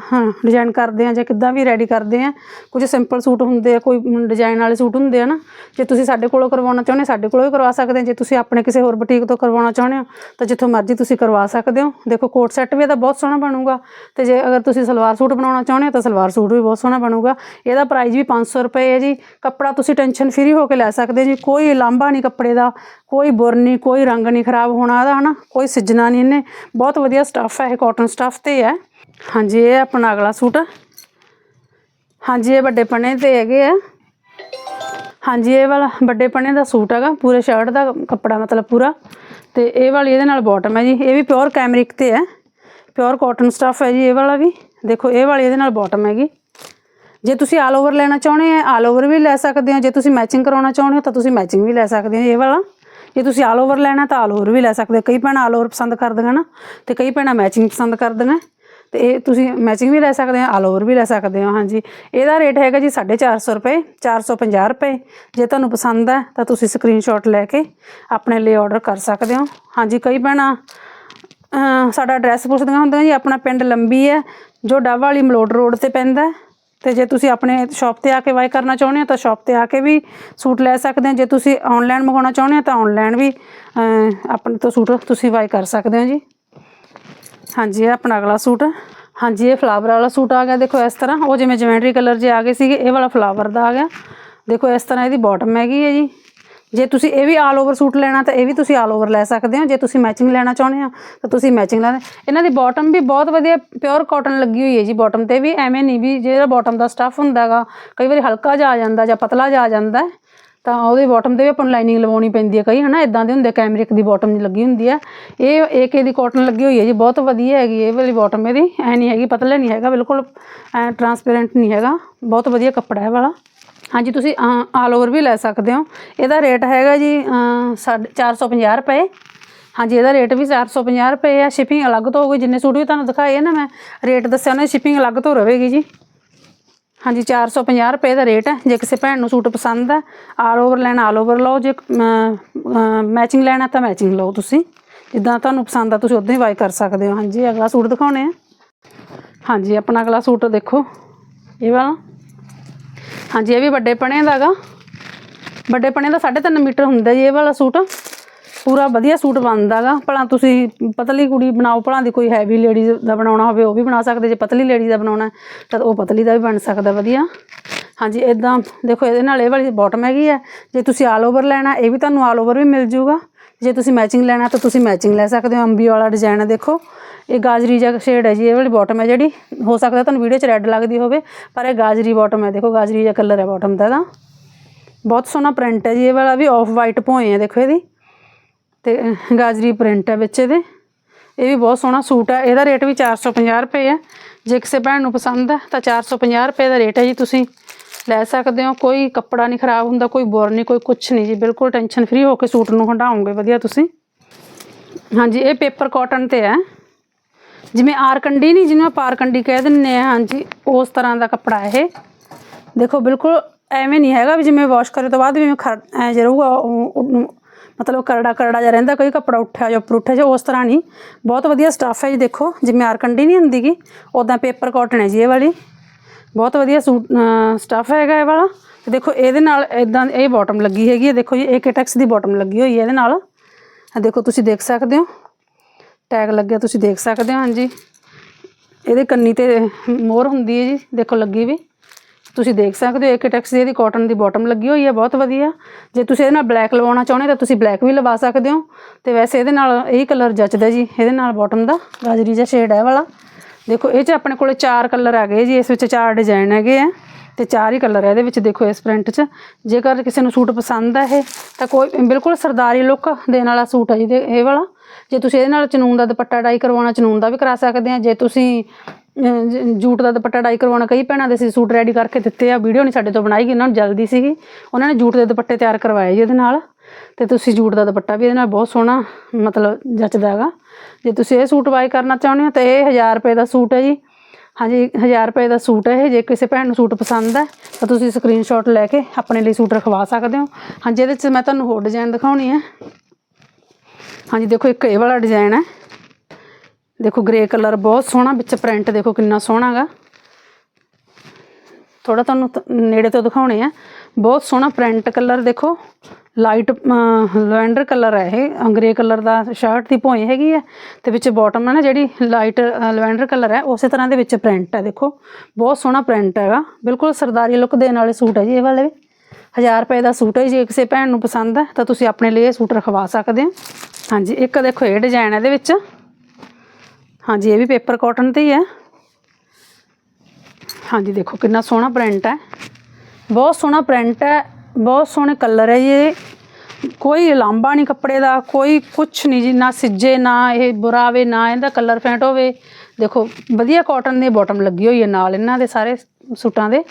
ਡਿਜ਼ਾਈਨ ਕਰਦੇ ਆ ਜਾਂ ਕਿੱਦਾਂ ਵੀ ਰੈਡੀ ਕਰਦੇ ਆ। ਕੁਝ ਸਿੰਪਲ ਸੂਟ ਹੁੰਦੇ ਆ, ਕੋਈ ਡਿਜ਼ਾਈਨ ਵਾਲੇ ਸੂਟ ਹੁੰਦੇ ਆ ਨਾ। ਜੇ ਤੁਸੀਂ ਸਾਡੇ ਕੋਲੋਂ ਕਰਵਾਉਣਾ ਚਾਹੁੰਦੇ ਸਾਡੇ ਕੋਲੋਂ ਵੀ ਕਰਵਾ ਸਕਦੇ ਆ। ਜੇ ਤੁਸੀਂ ਆਪਣੇ ਕਿਸੇ ਹੋਰ ਬੁਟੀਕ ਤੋਂ ਕਰਵਾਉਣਾ ਚਾਹੁੰਦੇ ਹੋ, ਤਾਂ ਜਿੱਥੋਂ ਮਰਜ਼ੀ ਤੁਸੀਂ ਕਰਵਾ ਸਕਦੇ ਹੋ। ਦੇਖੋ, ਕੋਟ ਸੈੱਟ ਵੀ ਇਹਦਾ ਬਹੁਤ ਸੋਹਣਾ ਬਣੂਗਾ। ਤੇ ਜੇ ਅਗਰ ਤੁਸੀਂ ਸਲਵਾਰ ਸੂਟ ਬਣਾਉਣਾ ਚਾਹੁੰਦੇ ਹੋ ਤਾਂ ਸਲਵਾਰ ਸੂਟ ਵੀ ਬਹੁਤ ਸੋਹਣਾ ਬਣੂਗਾ। ਇਹਦਾ ਪ੍ਰਾਈਸ ਵੀ 500 ਰੁਪਏ ਹੈ ਜੀ। ਕੱਪੜਾ ਤੁਸੀਂ ਟੈਨਸ਼ਨ ਫਰੀ ਹੋ ਕੇ ਲੈ ਸਕਦੇ ਜੀ। ਕੋਈ ਲਾਂਭਾ ਨਹੀਂ ਕੱਪੜੇ ਦਾ, ਕੋਈ ਬੁਰ ਨਹੀਂ, ਕੋਈ ਰੰਗ ਨਹੀਂ ਖਰਾਬ ਹੋਣਾ ਇਹਦਾ ਹਨਾ? ਕੋਈ ਸਿੱਜਣਾ ਨਹੀਂ ਇਹਨੇ। ਬਹੁਤ ਵਧੀਆ ਸਟੱਫ ਹੈ, ਇਹ ਕਾਟਨ ਸਟੱਫ ਤੇ ਹੈ ਹਾਂਜੀ, ਇਹ ਆਪਣਾ ਅਗਲਾ ਸੂਟ। ਹਾਂਜੀ, ਇਹ ਵੱਡੇ ਪਣੇ ਤੇ ਹੈਗੇ ਆ। ਹਾਂਜੀ, ਇਹ ਵਾਲਾ ਵੱਡੇ ਪਣੇ ਦਾ ਸੂਟ ਹੈਗਾ, ਪੂਰੇ ਸ਼ਰਟ ਦਾ ਕੱਪੜਾ ਮਤਲਬ ਪੂਰਾ। ਤੇ ਇਹ ਵਾਲੀ ਇਹਦੇ ਨਾਲ ਬਾਟਮ ਹੈ ਜੀ। ਇਹ ਵੀ ਪਿਓਰ ਕੈਮਰਿਕ ਤੇ ਹੈ। ਪਿਓਰ ਕਾਟਨ ਸਟੱਫ ਹੈ ਜੀ ਇਹ ਵਾਲਾ ਵੀ। ਦੇਖੋ, ਇਹ ਵਾਲੀ ਇਹਦੇ ਨਾਲ ਬਾਟਮ ਹੈਗੀ। ਜੇ ਤੁਸੀਂ ਆਲ ਓਵਰ ਲੈਣਾ ਚਾਹੁੰਦੇ ਆ ਆਲ ਓਵਰ ਵੀ ਲੈ ਸਕਦੇ ਹੋ ਜੇ ਤੁਸੀਂ ਮੈਚਿੰਗ ਕਰਾਉਣਾ ਚਾਹੁੰਦੇ ਹੋ, ਤਾਂ ਤੁਸੀਂ ਮੈਚਿੰਗ ਵੀ ਲੈ ਸਕਦੇ ਹੋ ਇਹ ਵਾਲਾ। ਜੇ ਤੁਸੀਂ ਆਲ ਓਵਰ ਲੈਣਾ, ਤਾਂ ਆਲ ਓਵਰ ਵੀ ਲੈ ਸਕਦੇ ਹੋ ਕਈ ਭੈਣਾਂ ਆਲ ਓਵਰ ਪਸੰਦ ਕਰਦੀਆਂ ਨਾ, ਤੇ ਕਈ ਭੈਣਾਂ ਮੈਚਿੰਗ ਪਸੰਦ ਕਰਦੀਆਂ। ਤੇ ਇਹ ਤੁਸੀਂ ਮੈਚਿੰਗ ਵੀ ਲੈ ਸਕਦੇ ਹੋ ਆਲ ਓਵਰ ਵੀ ਲੈ ਸਕਦੇ ਹੋ ਹਾਂਜੀ। ਇਹਦਾ ਰੇਟ ਹੈਗਾ ਜੀ 450 ਰੁਪਏ 450 ਰੁਪਏ। ਜੇ ਤੁਹਾਨੂੰ ਪਸੰਦ ਹੈ, ਤਾਂ ਤੁਸੀਂ ਸਕਰੀਨਸ਼ਾਟ ਲੈ ਕੇ ਆਪਣੇ ਲਈ ਆਰਡਰ ਕਰ ਸਕਦੇ ਹੋ। ਹਾਂਜੀ, ਕਈ ਭੈਣਾਂ ਸਾਡਾ ਐਡਰੈਸ ਪੁੱਛਦੀਆਂ ਹੁੰਦੀਆਂ ਜੀ, ਆਪਣਾ ਪਿੰਡ ਲੰਬੀ ਹੈ ਜੋ ਡੱਬ ਵਾਲੀ ਮਲੋਡ ਰੋਡ ਤੇ ਪੈਂਦਾ ਹੈ। ਤੇ ਜੇ ਤੁਸੀਂ ਆਪਣੇ ਸ਼ਾਪ ਤੇ ਆ ਕੇ ਬਾਈ ਕਰਨਾ ਚਾਹੁੰਦੇ ਹੋ ਤਾਂ ਸ਼ਾਪ ਤੇ ਆ ਕੇ ਵੀ ਸੂਟ ਲੈ ਸਕਦੇ ਹੋ। ਜੇ ਤੁਸੀਂ ਆਨਲਾਈਨ ਮੰਗਾਉਣਾ ਚਾਹੁੰਦੇ ਹੋ ਤਾਂ ਆਨਲਾਈਨ ਵੀ ਆਪਣੇ ਤੋਂ ਸੂਟ ਤੁਸੀਂ ਬਾਏ ਕਰ ਸਕਦੇ ਹੋ ਜੀ। ਹਾਂਜੀ, ਇਹ ਆਪਣਾ ਅਗਲਾ ਸੂਟ ਹਾਂਜੀ, ਇਹ ਫਲਾਵਰ ਵਾਲਾ ਸੂਟ ਆ ਗਿਆ। ਦੇਖੋ ਇਸ ਤਰ੍ਹਾਂ, ਉਹ ਜਿਵੇਂ ਜਵੈਂਟਰੀ ਕਲਰ ਜੇ ਆ ਗਏ ਸੀਗੇ, ਇਹ ਵਾਲਾ ਫਲਾਵਰ ਦਾ ਆ ਗਿਆ। ਦੇਖੋ ਇਸ ਤਰ੍ਹਾਂ ਇਹਦੀ ਬਾਟਮ ਹੈਗੀ ਹੈ ਜੀ। ਜੇ ਤੁਸੀਂ ਇਹ ਵੀ ਆਲ ਓਵਰ ਸੂਟ ਲੈਣਾ ਤਾਂ ਇਹ ਵੀ ਤੁਸੀਂ ਆਲ ਓਵਰ ਲੈ ਸਕਦੇ ਹੋ। ਜੇ ਤੁਸੀਂ ਮੈਚਿੰਗ ਲੈਣਾ ਚਾਹੁੰਦੇ ਹੋ, ਤਾਂ ਤੁਸੀਂ ਮੈਚਿੰਗ ਲੈ ਇਹਨਾਂ ਦੀ ਬਾਟਮ ਵੀ ਬਹੁਤ ਵਧੀਆ ਪਿਓਰ ਕਾਟਨ ਲੱਗੀ ਹੋਈ ਹੈ ਜੀ ਬਾਟਮ ਤੇ ਵੀ, ਐਵੇਂ ਨਹੀਂ ਵੀ ਜਿਹੜਾ ਬਾਟਮ ਦਾ ਸਟੱਫ ਹੁੰਦਾਗਾ ਕਈ ਵਾਰੀ ਹਲਕਾ ਜਿਹਾ ਆ ਜਾਂਦਾ ਜਾਂ ਪਤਲਾ ਜਿਹਾ ਆ ਜਾਂਦਾ ਤਾਂ ਉਹਦੀ ਬਾਟਮ ਤੇ ਵੀ ਆਪਾਂ ਨੂੰ ਲਾਈਨਿੰਗ ਲਵਾਉਣੀ ਪੈਂਦੀ ਹੈ ਕਈ, ਹਨਾ? ਇਦਾਂ ਦੇ ਹੁੰਦੇ ਕੈਮਰਿਕ ਦੀ ਬਾਟਮ ਲੱਗੀ ਹੁੰਦੀ ਹੈ। ਇਹ ਏਕੇ ਦੀ ਕਾਟਨ ਲੱਗੀ ਹੋਈ ਹੈ ਜੀ, ਬਹੁਤ ਵਧੀਆ ਹੈਗੀ ਇਹ ਵਾਲੀ ਬਾਟਮ ਇਹਦੀ, ਐ ਨਹੀਂ ਹੈਗੀ, ਪਤਲਾ ਨਹੀਂ ਹੈਗਾ, ਬਿਲਕੁਲ, ਐ ਟਰਾਂਸਪੇਰੈਂਟ ਨਹੀਂ ਹੈਗਾ, ਬਹੁਤ ਵਧੀਆ ਕੱਪੜਾ ਹੈ ਵਾਲਾ। ਹਾਂਜੀ ਤੁਸੀਂ ਆਲ ਓਵਰ ਵੀ ਲੈ ਸਕਦੇ ਹੋ। ਇਹਦਾ ਰੇਟ ਹੈਗਾ ਜੀ ਅਹ, ਸਾਢੇ 450 ਰੁਪਏ। ਹਾਂਜੀ ਇਹਦਾ ਰੇਟ ਵੀ 450 ਰੁਪਏ ਆ। ਸ਼ਿਪਿੰਗ ਅਲੱਗ ਤੋਂ ਹੋਊਗੀ ਜਿੰਨੇ ਸੂਟ ਵੀ ਤੁਹਾਨੂੰ ਦਿਖਾਏ ਨਾ ਮੈਂ ਰੇਟ ਦੱਸਿਆ ਉਹਨਾਂ ਦੀ ਸ਼ਿਪਿੰਗ ਅਲੱਗ ਤੋਂ ਰਹੇਗੀ ਜੀ। ਹਾਂਜੀ 450 ਰੁਪਏ ਦਾ ਰੇਟ ਹੈ ਜੇ ਕਿਸੇ ਭੈਣ ਨੂੰ ਸੂਟ ਪਸੰਦ ਹੈ ਆਲ ਓਵਰ ਲੈਣਾ ਆਲ ਓਵਰ ਲਓ। ਜੇ ਮੈਚਿੰਗ ਲੈਣਾ ਤਾਂ ਮੈਚਿੰਗ ਲਓ ਤੁਸੀਂ। ਜਿੱਦਾਂ ਤੁਹਾਨੂੰ ਪਸੰਦ ਆ ਤੁਸੀਂ ਉਦਾਂ ਹੀ ਬਾਈ ਕਰ ਸਕਦੇ ਹੋ। ਹਾਂਜੀ ਅਗਲਾ ਸੂਟ ਦਿਖਾਉਣੇ ਆ। ਹਾਂਜੀ ਆਪਣਾ ਅਗਲਾ ਸੂਟ ਦੇਖੋ। ਇਹ ਵਾਲਾ। ਹਾਂਜੀ, ਇਹ ਵੀ ਵੱਡੇ ਪਣੇ ਦਾ ਗਾ। ਵੱਡੇ ਪਣੇ ਦਾ 3.5 ਮੀਟਰ ਹੁੰਦਾ ਜੀ ਇਹ ਵਾਲਾ ਸੂਟ। ਪੂਰਾ ਵਧੀਆ ਸੂਟ ਬਣਦਾਗਾ ਭਲਾ ਤੁਸੀਂ ਪਤਲੀ ਕੁੜੀ ਬਣਾਓ, ਭਲਾ ਦੀ ਕੋਈ ਹੈਵੀ ਲੇਡੀਜ਼ ਦਾ ਬਣਾਉਣਾ ਹੋਵੇ, ਉਹ ਵੀ ਬਣਾ ਸਕਦੇ। ਜੇ ਪਤਲੀ ਲੇਡੀ ਦਾ ਬਣਾਉਣਾ, ਤਾਂ ਉਹ ਪਤਲੀ ਦਾ ਵੀ ਬਣ ਸਕਦਾ ਵਧੀਆ। ਹਾਂਜੀ ਇਦਾਂ ਦੇਖੋ, ਇਹਦੇ ਨਾਲ ਇਹ ਵਾਲੀ ਬਾਟਮ ਹੈਗੀ ਹੈ ਜੇ ਤੁਸੀਂ ਆਲ ਓਵਰ ਲੈਣਾ, ਇਹ ਵੀ ਤੁਹਾਨੂੰ ਆਲ ਓਵਰ ਵੀ ਮਿਲ ਜੂਗਾ। ਜੇ ਤੁਸੀਂ ਮੈਚਿੰਗ ਲੈਣਾ, ਤਾਂ ਤੁਸੀਂ ਮੈਚਿੰਗ ਲੈ ਸਕਦੇ ਹੋ। ਅੰਬੀ ਵਾਲਾ ਡਿਜ਼ਾਈਨ ਹੈ ਦੇਖੋ। ਇਹ ਗਾਜਰੀ ਜਿਹਾ ਸ਼ੇਡ ਹੈ ਜੀ, ਇਹ ਵਾਲੀ ਬਾਟਮ ਹੈ ਜਿਹੜੀ, ਹੋ ਸਕਦਾ ਤੁਹਾਨੂੰ ਵੀਡੀਓ 'ਚ ਰੈੱਡ ਲੱਗਦੀ ਹੋਵੇ, ਪਰ ਇਹ ਗਾਜਰੀ ਬਾਟਮ ਹੈ, ਦੇਖੋ ਗਾਜਰੀ ਜਿਹਾ ਕਲਰ ਹੈ ਬਾਟਮ ਦਾ ਇਹਦਾ। ਬਹੁਤ ਸੋਹਣਾ ਪ੍ਰਿੰਟ ਹੈ ਜੀ, ਇਹ ਵਾਲਾ ਵੀ ਆਫ ਵਾਈਟ ਭੋਏ ਹੈ, ਦੇਖੋ ਇਹਦੀ। ਤੇ, ਗਾਜਰੀ ਪ੍ਰਿੰਟ ਹੈ ਵਿੱਚ ਇਹਦੇ। ਇਹ ਵੀ ਬਹੁਤ ਸੋਹਣਾ ਸੂਟ ਹੈ, ਇਹਦਾ ਰੇਟ ਵੀ 450 ਰੁਪਏ ਹੈ। ਜੇ ਕਿਸੇ ਭੈਣ ਨੂੰ ਪਸੰਦ ਹੈ, ਤਾਂ 450 ਰੁਪਏ ਦਾ ਰੇਟ ਹੈ ਜੀ, ਤੁਸੀਂ ਲੈ ਸਕਦੇ ਹੋ। ਕੋਈ ਕੱਪੜਾ ਨਹੀਂ ਖਰਾਬ ਹੁੰਦਾ, ਕੋਈ ਬੁਰ ਨਹੀਂ, ਕੋਈ ਕੁਛ ਨਹੀਂ ਜੀ, ਬਿਲਕੁਲ ਟੈਨਸ਼ਨ ਫ੍ਰੀ ਹੋ ਕੇ ਸੂਟ ਨੂੰ ਹੰਡਾਓਗੇ ਵਧੀਆ ਤੁਸੀਂ। ਹਾਂਜੀ, ਇਹ ਪੇਪਰ ਕਾਟਨ ਤੇ ਹੈ। ਜਿਵੇਂ ਆਰਕੰਡੀ ਨਹੀਂ ਜਿਹਨੂੰ ਆਪਾਂ ਆਰਕੰਡੀ ਕਹਿ ਦਿੰਨੇ ਆ ਹਾਂਜੀ, ਉਸ ਤਰ੍ਹਾਂ ਦਾ ਕੱਪੜਾ ਇਹ। ਦੇਖੋ, ਬਿਲਕੁਲ ਐਵੇਂ ਨਹੀਂ ਹੈਗਾ ਵੀ ਜਿਵੇਂ ਵਾਸ਼ ਕਰੇ ਤੋਂ ਬਾਅਦ ਵੀ ਖਰ ਐ ਜਿਹਾ ਰਹੂਗਾ ਉਹਨੂੰ ਮਤਲਬ ਕਰੜਾ ਕਰੜਾ ਜਿਹਾ ਰਹਿੰਦਾ, ਕੋਈ ਕੱਪੜਾ ਉੱਠਿਆ ਜਾਂ ਉੱਪਰ ਉੱਠਿਆ ਜਾਂ ਉਸ ਤਰ੍ਹਾਂ ਨਹੀਂ। ਬਹੁਤ ਵਧੀਆ ਸਟੱਫ ਹੈ ਜੀ, ਦੇਖੋ, ਜਿਵੇਂ ਆਰਕੰਡੀ ਨਹੀਂ ਹੁੰਦੀਗੀ ਉਦਾਂ ਪੇਪਰ ਕਾਟਨ ਹੈ ਜੀ ਇਹ ਵਾਲੀ। ਬਹੁਤ ਵਧੀਆ ਸੂਟ ਸਟੱਫ ਹੈਗਾ ਇਹ ਵਾਲਾ। ਤੇ ਦੇਖੋ, ਇਹਦੇ ਨਾਲ ਇਦਾਂ ਇਹ ਬਾਟਮ ਲੱਗੀ ਹੈਗੀ ਹੈ। ਦੇਖੋ ਜੀ ਏਕਟੈਕਸ ਦੀ ਬਾਟਮ ਲੱਗੀ ਹੋਈ ਹੈ ਇਹਦੇ ਨਾਲ। ਦੇਖੋ, ਤੁਸੀਂ ਦੇਖ ਸਕਦੇ ਹੋ। ਟੈਗ ਲੱਗਿਆ, ਤੁਸੀਂ ਦੇਖ ਸਕਦੇ ਹੋ, ਹਾਂਜੀ। ਇਹਦੇ ਕੰਨੀ ਤੇ ਮੋਹਰ ਹੁੰਦੀ ਹੈ ਜੀ, ਦੇਖੋ ਲੱਗੀ ਵੀ। ਤੁਸੀਂ ਦੇਖ ਸਕਦੇ ਹੋ, ਇੱਕ ਟੈਕਸ ਦੀ ਇਹਦੀ ਕਾਟਨ ਦੀ ਬਾਟਮ ਲੱਗੀ ਹੋਈ ਹੈ, ਬਹੁਤ ਵਧੀਆ। ਜੇ ਤੁਸੀਂ ਇਹਦੇ ਨਾਲ ਬਲੈਕ ਲਵਾਉਣਾ ਚਾਹੁੰਦੇ ਤਾਂ ਤੁਸੀਂ ਬਲੈਕ ਵੀ ਲਵਾ ਸਕਦੇ ਹੋ। ਤੇ ਵੈਸੇ ਇਹਦੇ ਨਾਲ ਇਹ ਕਲਰ ਜੱਚਦਾ ਜੀ, ਇਹਦੇ ਨਾਲ ਬਾਟਮ ਦਾ। ਗਾਜਰੀ ਜਿਹਾ ਸ਼ੇਡ ਹੈ ਵਾਲਾ। ਦੇਖੋ, ਇਹ 'ਚ ਆਪਣੇ ਕੋਲੇ ਚਾਰ ਕਲਰ ਆ ਗਏ ਜੀ, ਇਸ ਵਿੱਚ ਚਾਰ ਡਿਜ਼ਾਈਨ ਹੈਗੇ ਆ। ਤੇ ਚਾਰ ਹੀ ਕਲਰ ਹੈ ਇਹਦੇ ਵਿੱਚ, ਦੇਖੋ ਇਸ ਪ੍ਰਿੰਟ 'ਚ। ਜੇਕਰ ਕਿਸੇ ਨੂੰ ਸੂਟ ਪਸੰਦ ਹੈ ਇਹ, ਤਾਂ ਕੋਈ, ਬਿਲਕੁਲ ਸਰਦਾਰੀ ਲੁੱਕ ਦੇਣ ਵਾਲਾ ਸੂਟ ਹੈ ਜੀ, ਇਹ ਵਾਲਾ। ਜੇ ਤੁਸੀਂ ਇਹਦੇ ਨਾਲ ਚਨੂਨ ਦਾ ਦੁਪੱਟਾ ਡਾਈ ਕਰਵਾਉਣਾ, ਚਨੂਨ ਦਾ ਵੀ ਕਰਾ ਸਕਦੇ ਆ। ਜੇ ਤੁਸੀਂ ਜੂਟ ਦਾ ਦੁਪੱਟਾ ਡਾਈ ਕਰਵਾਉਣਾ, ਕਈ ਭੈਣਾਂ ਦੇ ਸੀ ਸੂਟ ਰੈਡੀ ਕਰਕੇ ਦਿੱਤੇ ਆ, ਵੀਡੀਓ ਨਹੀਂ ਸਾਡੇ ਤੋਂ ਬਣਾਈ ਗਈ, ਉਹਨਾਂ ਨੂੰ ਜਲਦੀ ਸੀਗੀ। ਉਹਨਾਂ ਨੇ ਜੂਟ ਦੇ ਦੁਪੱਟੇ ਤਿਆਰ ਕਰਵਾਏ ਜੀ ਇਹਦੇ ਨਾਲ। ਤੇ ਤੁਸੀਂ ਜੂਟ ਦਾ ਦੁਪੱਟਾ ਵੀ ਇਹਦੇ ਨਾਲ ਬਹੁਤ ਸੋਹਣਾ, ਮਤਲਬ ਜੱਚਦਾ ਹੈਗਾ। ਜੇ ਤੁਸੀਂ ਇਹ ਸੂਟ ਬਾਈ ਕਰਨਾ ਚਾਹੁੰਦੇ ਹੋ, ਤਾਂ ਇਹ 1000 ਰੁਪਏ ਦਾ ਸੂਟ ਹੈ ਜੀ। ਹਾਂਜੀ 1000 ਰੁਪਏ ਦਾ ਸੂਟ ਹੈ ਇਹ, ਜੇ ਕਿਸੇ ਭੈਣ ਨੂੰ ਸੂਟ ਪਸੰਦ ਹੈ, ਤਾਂ ਤੁਸੀਂ ਸਕਰੀਨਸ਼ਾਟ ਲੈ ਕੇ ਆਪਣੇ ਲਈ ਸੂਟ ਰਖਵਾ ਸਕਦੇ ਹੋ। ਹਾਂਜੀ, ਇਹਦੇ 'ਚ ਮੈਂ ਤੁਹਾਨੂੰ ਹੋਰ ਡਿਜ਼ਾਈਨ ਦਿਖਾਉਣੀ ਹੈ। ਹਾਂਜੀ, ਦੇਖੋ ਇੱਕ ਇਹ ਵਾਲਾ ਡਿਜ਼ਾਈਨ ਹੈ। ਦੇਖੋ ਗ੍ਰੇ ਕਲਰ ਬਹੁਤ ਸੋਹਣਾ, ਵਿੱਚ ਪ੍ਰਿੰਟ ਦੇਖੋ ਕਿੰਨਾ ਸੋਹਣਾ ਹੈਗਾ ਥੋੜਾ ਤੁਹਾਨੂੰ ਨੇੜੇ ਤੋਂ ਦਿਖਾਉਣੇ ਆ। ਬਹੁਤ ਸੋਹਣਾ ਪ੍ਰਿੰਟ ਕਲਰ ਦੇਖੋ। ਲਾਈਟ ਲਵੈਂਡਰ ਕਲਰ ਹੈ ਇਹ। ਗ੍ਰੇ ਕਲਰ ਦਾ ਸ਼ਰਟ ਦੀ ਭੋਏ ਹੈਗੀ ਹੈ। ਤੇ ਵਿੱਚ ਬਾਟਮ ਹੈ ਨਾ ਜਿਹੜੀ ਲਾਈਟ ਲਵੈਂਡਰ ਕਲਰ ਹੈ, ਉਸੇ ਤਰ੍ਹਾਂ ਦੇ ਵਿੱਚ ਪ੍ਰਿੰਟ ਹੈ ਦੇਖੋ। ਬਹੁਤ ਸੋਹਣਾ ਪ੍ਰਿੰਟ ਹੈਗਾ। ਬਿਲਕੁਲ ਸਰਦਾਰੀ ਲੁੱਕ ਦੇਣ ਵਾਲੇ ਸੂਟ ਹੈ ਜੀ ਇਹ ਵਾਲੇ। ਵੀ 1000 ਰੁਪਏ ਦਾ ਸੂਟ ਹੈ ਜੇ ਕਿਸੇ ਭੈਣ ਨੂੰ ਪਸੰਦ ਹੈ, ਤਾਂ ਤੁਸੀਂ ਆਪਣੇ ਲਈ ਇਹ ਸੂਟ ਰਖਵਾ ਸਕਦੇ ਹੋ। ਹਾਂਜੀ, ਇੱਕ ਦੇਖੋ ਇਹ ਡਿਜ਼ਾਈਨ ਇਹਦੇ ਵਿੱਚ। ਹਾਂਜੀ, ਇਹ ਵੀ ਪੇਪਰ ਕਾਟਨ ਤੇ ਹੀ ਹੈ। ਹਾਂਜੀ, ਦੇਖੋ ਕਿੰਨਾ ਸੋਹਣਾ ਪ੍ਰਿੰਟ ਹੈ। ਬਹੁਤ ਸੋਹਣਾ ਪ੍ਰਿੰਟ ਹੈ, ਬਹੁਤ ਸੋਹਣੇ ਕਲਰ ਹੈ ਜੀ ਇਹ। ਕੋਈ ਲਾਂਬਾ ਨਹੀਂ ਕੱਪੜੇ ਦਾ, ਕੋਈ ਕੁਛ ਨਹੀਂ ਜੀ, ਨਾ ਸਿੱਜੇ, ਨਾ ਇਹ ਬੁਰਾ ਆਵੇ ਨਾ ਇਹਦਾ ਕਲਰ ਫੈਂਟ ਹੋਵੇ। ਦੇਖੋ, ਵਧੀਆ ਕਾਟਨ ਦੀ ਬਾਟਮ ਲੱਗੀ ਹੋਈ ਹੈ ਨਾਲ, ਇਹਨਾਂ ਦੇ ਸਾਰੇ ਸੂਟਾਂ ਦੇ।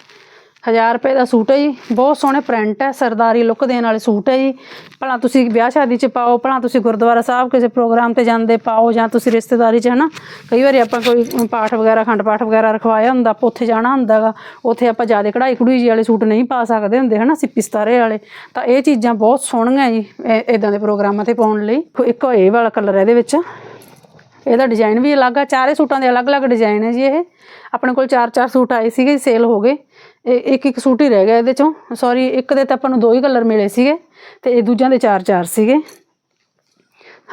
1000 ਰੁਪਏ ਦਾ ਸੂਟ ਹੈ ਜੀ। ਬਹੁਤ ਸੋਹਣੇ ਪ੍ਰਿੰਟ ਹੈ, ਸਰਦਾਰੀ ਲੁੱਕ ਦੇਣ ਵਾਲੇ ਸੂਟ ਹੈ ਜੀ। ਭਲਾ ਤੁਸੀਂ ਵਿਆਹ ਸ਼ਾਦੀ 'ਚ ਪਾਓ, ਭਲਾ ਤੁਸੀਂ ਗੁਰਦੁਆਰਾ ਸਾਹਿਬ ਕਿਸੇ ਪ੍ਰੋਗਰਾਮ ਤੇ ਜਾਂਦੇ ਪਾਓ ਜਾਂ ਤੁਸੀਂ ਰਿਸ਼ਤੇਦਾਰੀ 'ਚ, ਹਨਾ? ਕਈ ਵਾਰੀ ਆਪਾਂ ਕੋਈ ਪਾਠ ਵਗੈਰਾ, ਖੰਡ ਪਾਠ ਵਗੈਰਾ ਰਖਵਾਇਆ ਹੁੰਦਾ, ਆਪਾਂ ਉੱਥੇ ਜਾਣਾ ਹੁੰਦਾਗਾ ਉੱਥੇ ਆਪਾਂ ਜ਼ਿਆਦਾ ਕਢਾਈ ਕਢੂਈ ਜੀ ਵਾਲੇ ਸੂਟ ਨਹੀਂ ਪਾ ਸਕਦੇ ਹੁੰਦੇ, ਹਨਾ? ਸਿੱਪੀ ਸਤਾਰੇ ਵਾਲੇ। ਤਾਂ ਇਹ ਚੀਜ਼ਾਂ ਬਹੁਤ ਸੋਹਣੀਆਂ ਜੀ ਇਦਾਂ ਦੇ ਪ੍ਰੋਗਰਾਮਾਂ ਤੇ ਪਾਉਣ ਲਈ। ਇੱਕ ਇਹ ਵਾਲਾ ਕਲਰ ਇਹਦੇ ਵਿੱਚ। ਇਹਦਾ ਡਿਜ਼ਾਈਨ ਵੀ ਅਲੱਗ ਆ, ਚਾਰੇ ਸੂਟਾਂ ਦੇ ਅਲੱਗ-ਅਲੱਗ ਡਿਜ਼ਾਈਨ ਹੈ ਜੀ ਇਹ। ਆਪਣੇ ਕੋਲ ਚਾਰ ਚਾਰ ਸੂਟ ਆਏ ਸੀਗੇ ਸੇਲ ਹੋ ਗਏ। ਇੱਕ ਇੱਕ ਸੂਟ ਹੀ ਰਹਿ ਗਿਆ ਇਹਦੇ ਚੋਂ। ਸੌਰੀ ਇੱਕ ਦੇ ਤਾਂ ਆਪਾਂ ਨੂੰ ਦੋ ਹੀ ਕਲਰ ਮਿਲੇ ਸੀਗੇ ਤੇ ਇਹ ਦੂਜਿਆਂ ਦੇ ਚਾਰ ਚਾਰ ਸੀਗੇ।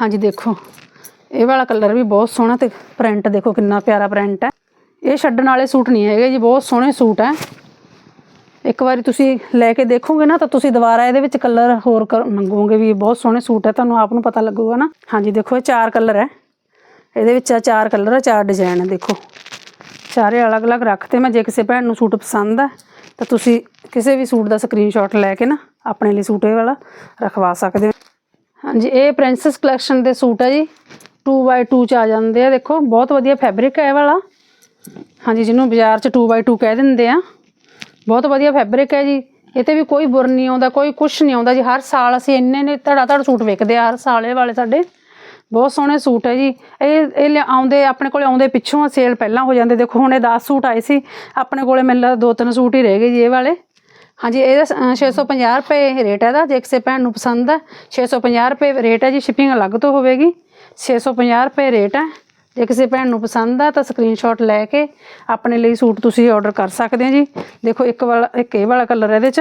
ਹਾਂਜੀ, ਦੇਖੋ। ਇਹ ਵਾਲਾ ਕਲਰ ਵੀ ਬਹੁਤ ਸੋਹਣਾ ਤੇ ਪ੍ਰਿੰਟ ਦੇਖੋ ਕਿੰਨਾ ਪਿਆਰਾ ਪ੍ਰਿੰਟ ਹੈ। ਇਹ ਛੱਡਣ ਵਾਲੇ ਸੂਟ ਨਹੀਂ ਹੈਗੇ ਜੀ, ਬਹੁਤ ਸੋਹਣੇ ਸੂਟ ਹੈ। ਇੱਕ ਵਾਰੀ ਤੁਸੀਂ ਲੈ ਕੇ ਦੇਖੋਗੇ ਨਾ ਤਾਂ ਤੁਸੀਂ ਦੁਬਾਰਾ ਇਹਦੇ ਵਿੱਚ ਕਲਰ ਹੋਰ ਮੰਗੋਗੇ ਵੀ ਇਹ ਬਹੁਤ ਸੋਹਣੇ ਸੂਟ ਹੈ, ਤੁਹਾਨੂੰ ਆਪ ਨੂੰ ਪਤਾ ਲੱਗੂਗਾ ਨਾ। ਹਾਂਜੀ, ਦੇਖੋ, ਇਹ ਚਾਰ ਕਲਰ ਹੈ। ਇਹਦੇ ਵਿੱਚ ਆ ਚਾਰ ਕਲਰ ਆ ਚਾਰ ਡਿਜ਼ਾਈਨ ਹੈ, ਦੇਖੋ। ਸਾਰੇ ਅਲੱਗ-ਅਲੱਗ ਰੱਖਤੇ ਮੈਂ ਜੇ ਕਿਸੇ ਭੈਣ ਨੂੰ ਸੂਟ ਪਸੰਦ ਹੈ ਤਾਂ ਤੁਸੀਂ ਕਿਸੇ ਵੀ ਸੂਟ ਦਾ ਸਕਰੀਨਸ਼ਾਟ ਲੈ ਕੇ ਨਾ ਆਪਣੇ ਲਈ ਸੂਟ ਇਹ ਵਾਲਾ ਰਖਵਾ ਸਕਦੇ ਹੋ। ਹਾਂਜੀ, ਇਹ ਪ੍ਰਿੰਸੈਸ ਕਲੈਕਸ਼ਨ ਦੇ ਸੂਟ ਹੈ ਜੀ। 2x2 ਚ ਆ ਜਾਂਦੇ ਆ, ਦੇਖੋ, ਬਹੁਤ ਵਧੀਆ ਫੈਬਰਿਕ ਹੈ ਇਹ ਵਾਲਾ। ਹਾਂਜੀ, ਜਿਹਨੂੰ ਬਾਜ਼ਾਰ 'ਚ 2x2 ਕਹਿ ਦਿੰਦੇ ਆ। ਬਹੁਤ ਵਧੀਆ ਫੈਬਰਿਕ ਹੈ ਜੀ। ਇਹ ਤੇ ਵੀ ਕੋਈ ਬੁਰ ਨਹੀਂ ਆਉਂਦਾ, ਕੋਈ ਕੁਛ ਨਹੀਂ ਆਉਂਦਾ ਜੀ। ਹਰ ਸਾਲ ਅਸੀਂ ਇੰਨੇ ਨੇ ਧੜਾ ਧੜ ਸੂਟ ਵਿਕਦੇ ਆ, ਹਰ ਸਾਲ ਇਹ ਵਾਲੇ ਸਾਡੇ। ਬਹੁਤ ਸੋਹਣੇ ਸੂਟ ਹੈ ਜੀ। ਇਹ ਇਹ ਲਿਆ- ਆਉਂਦੇ ਆਪਣੇ ਕੋਲੇ ਆਉਂਦੇ ਪਿੱਛੋਂ ਸੇਲ ਪਹਿਲਾਂ ਹੋ ਜਾਂਦੇ। ਦੇਖੋ ਹੁਣ ਇਹ 10 ਸੂਟ ਆਏ ਸੀ। ਆਪਣੇ ਕੋਲੇ ਮੈਨੂੰ ਲੱਗਦਾ ਦੋ ਤਿੰਨ ਸੂਟ ਹੀ ਰਹਿ ਗਏ ਜੀ ਇਹ ਵਾਲੇ। ਹਾਂਜੀ ਇਹਦਾ ਸ- ਅ, 650 ਰੁਪਏ ਰੇਟ ਹੈ ਦਾ ਜੇ ਕਿਸੇ ਭੈਣ ਨੂੰ ਪਸੰਦ ਹੈ। 650 ਰੁਪਏ ਰੇਟ ਹੈ ਜੀ ਸ਼ਿਪਿੰਗ ਅਲੱਗ ਤੋਂ ਹੋਵੇਗੀ। 650 ਰੁਪਏ ਰੇਟ ਹੈ। ਜੇ ਕਿਸੇ ਭੈਣ ਨੂੰ ਪਸੰਦ ਆ ਤਾਂ ਸਕਰੀਨਸ਼ਾਟ ਲੈ ਕੇ ਆਪਣੇ ਲਈ ਸੂਟ ਤੁਸੀਂ ਆਰਡਰ ਕਰ ਸਕਦੇ ਹੋ ਜੀ। ਦੇਖੋ ਇੱਕ ਵਾਲਾ ਇੱਕ ਇਹ ਵਾਲਾ ਕਲਰ ਇਹਦੇ ਚ।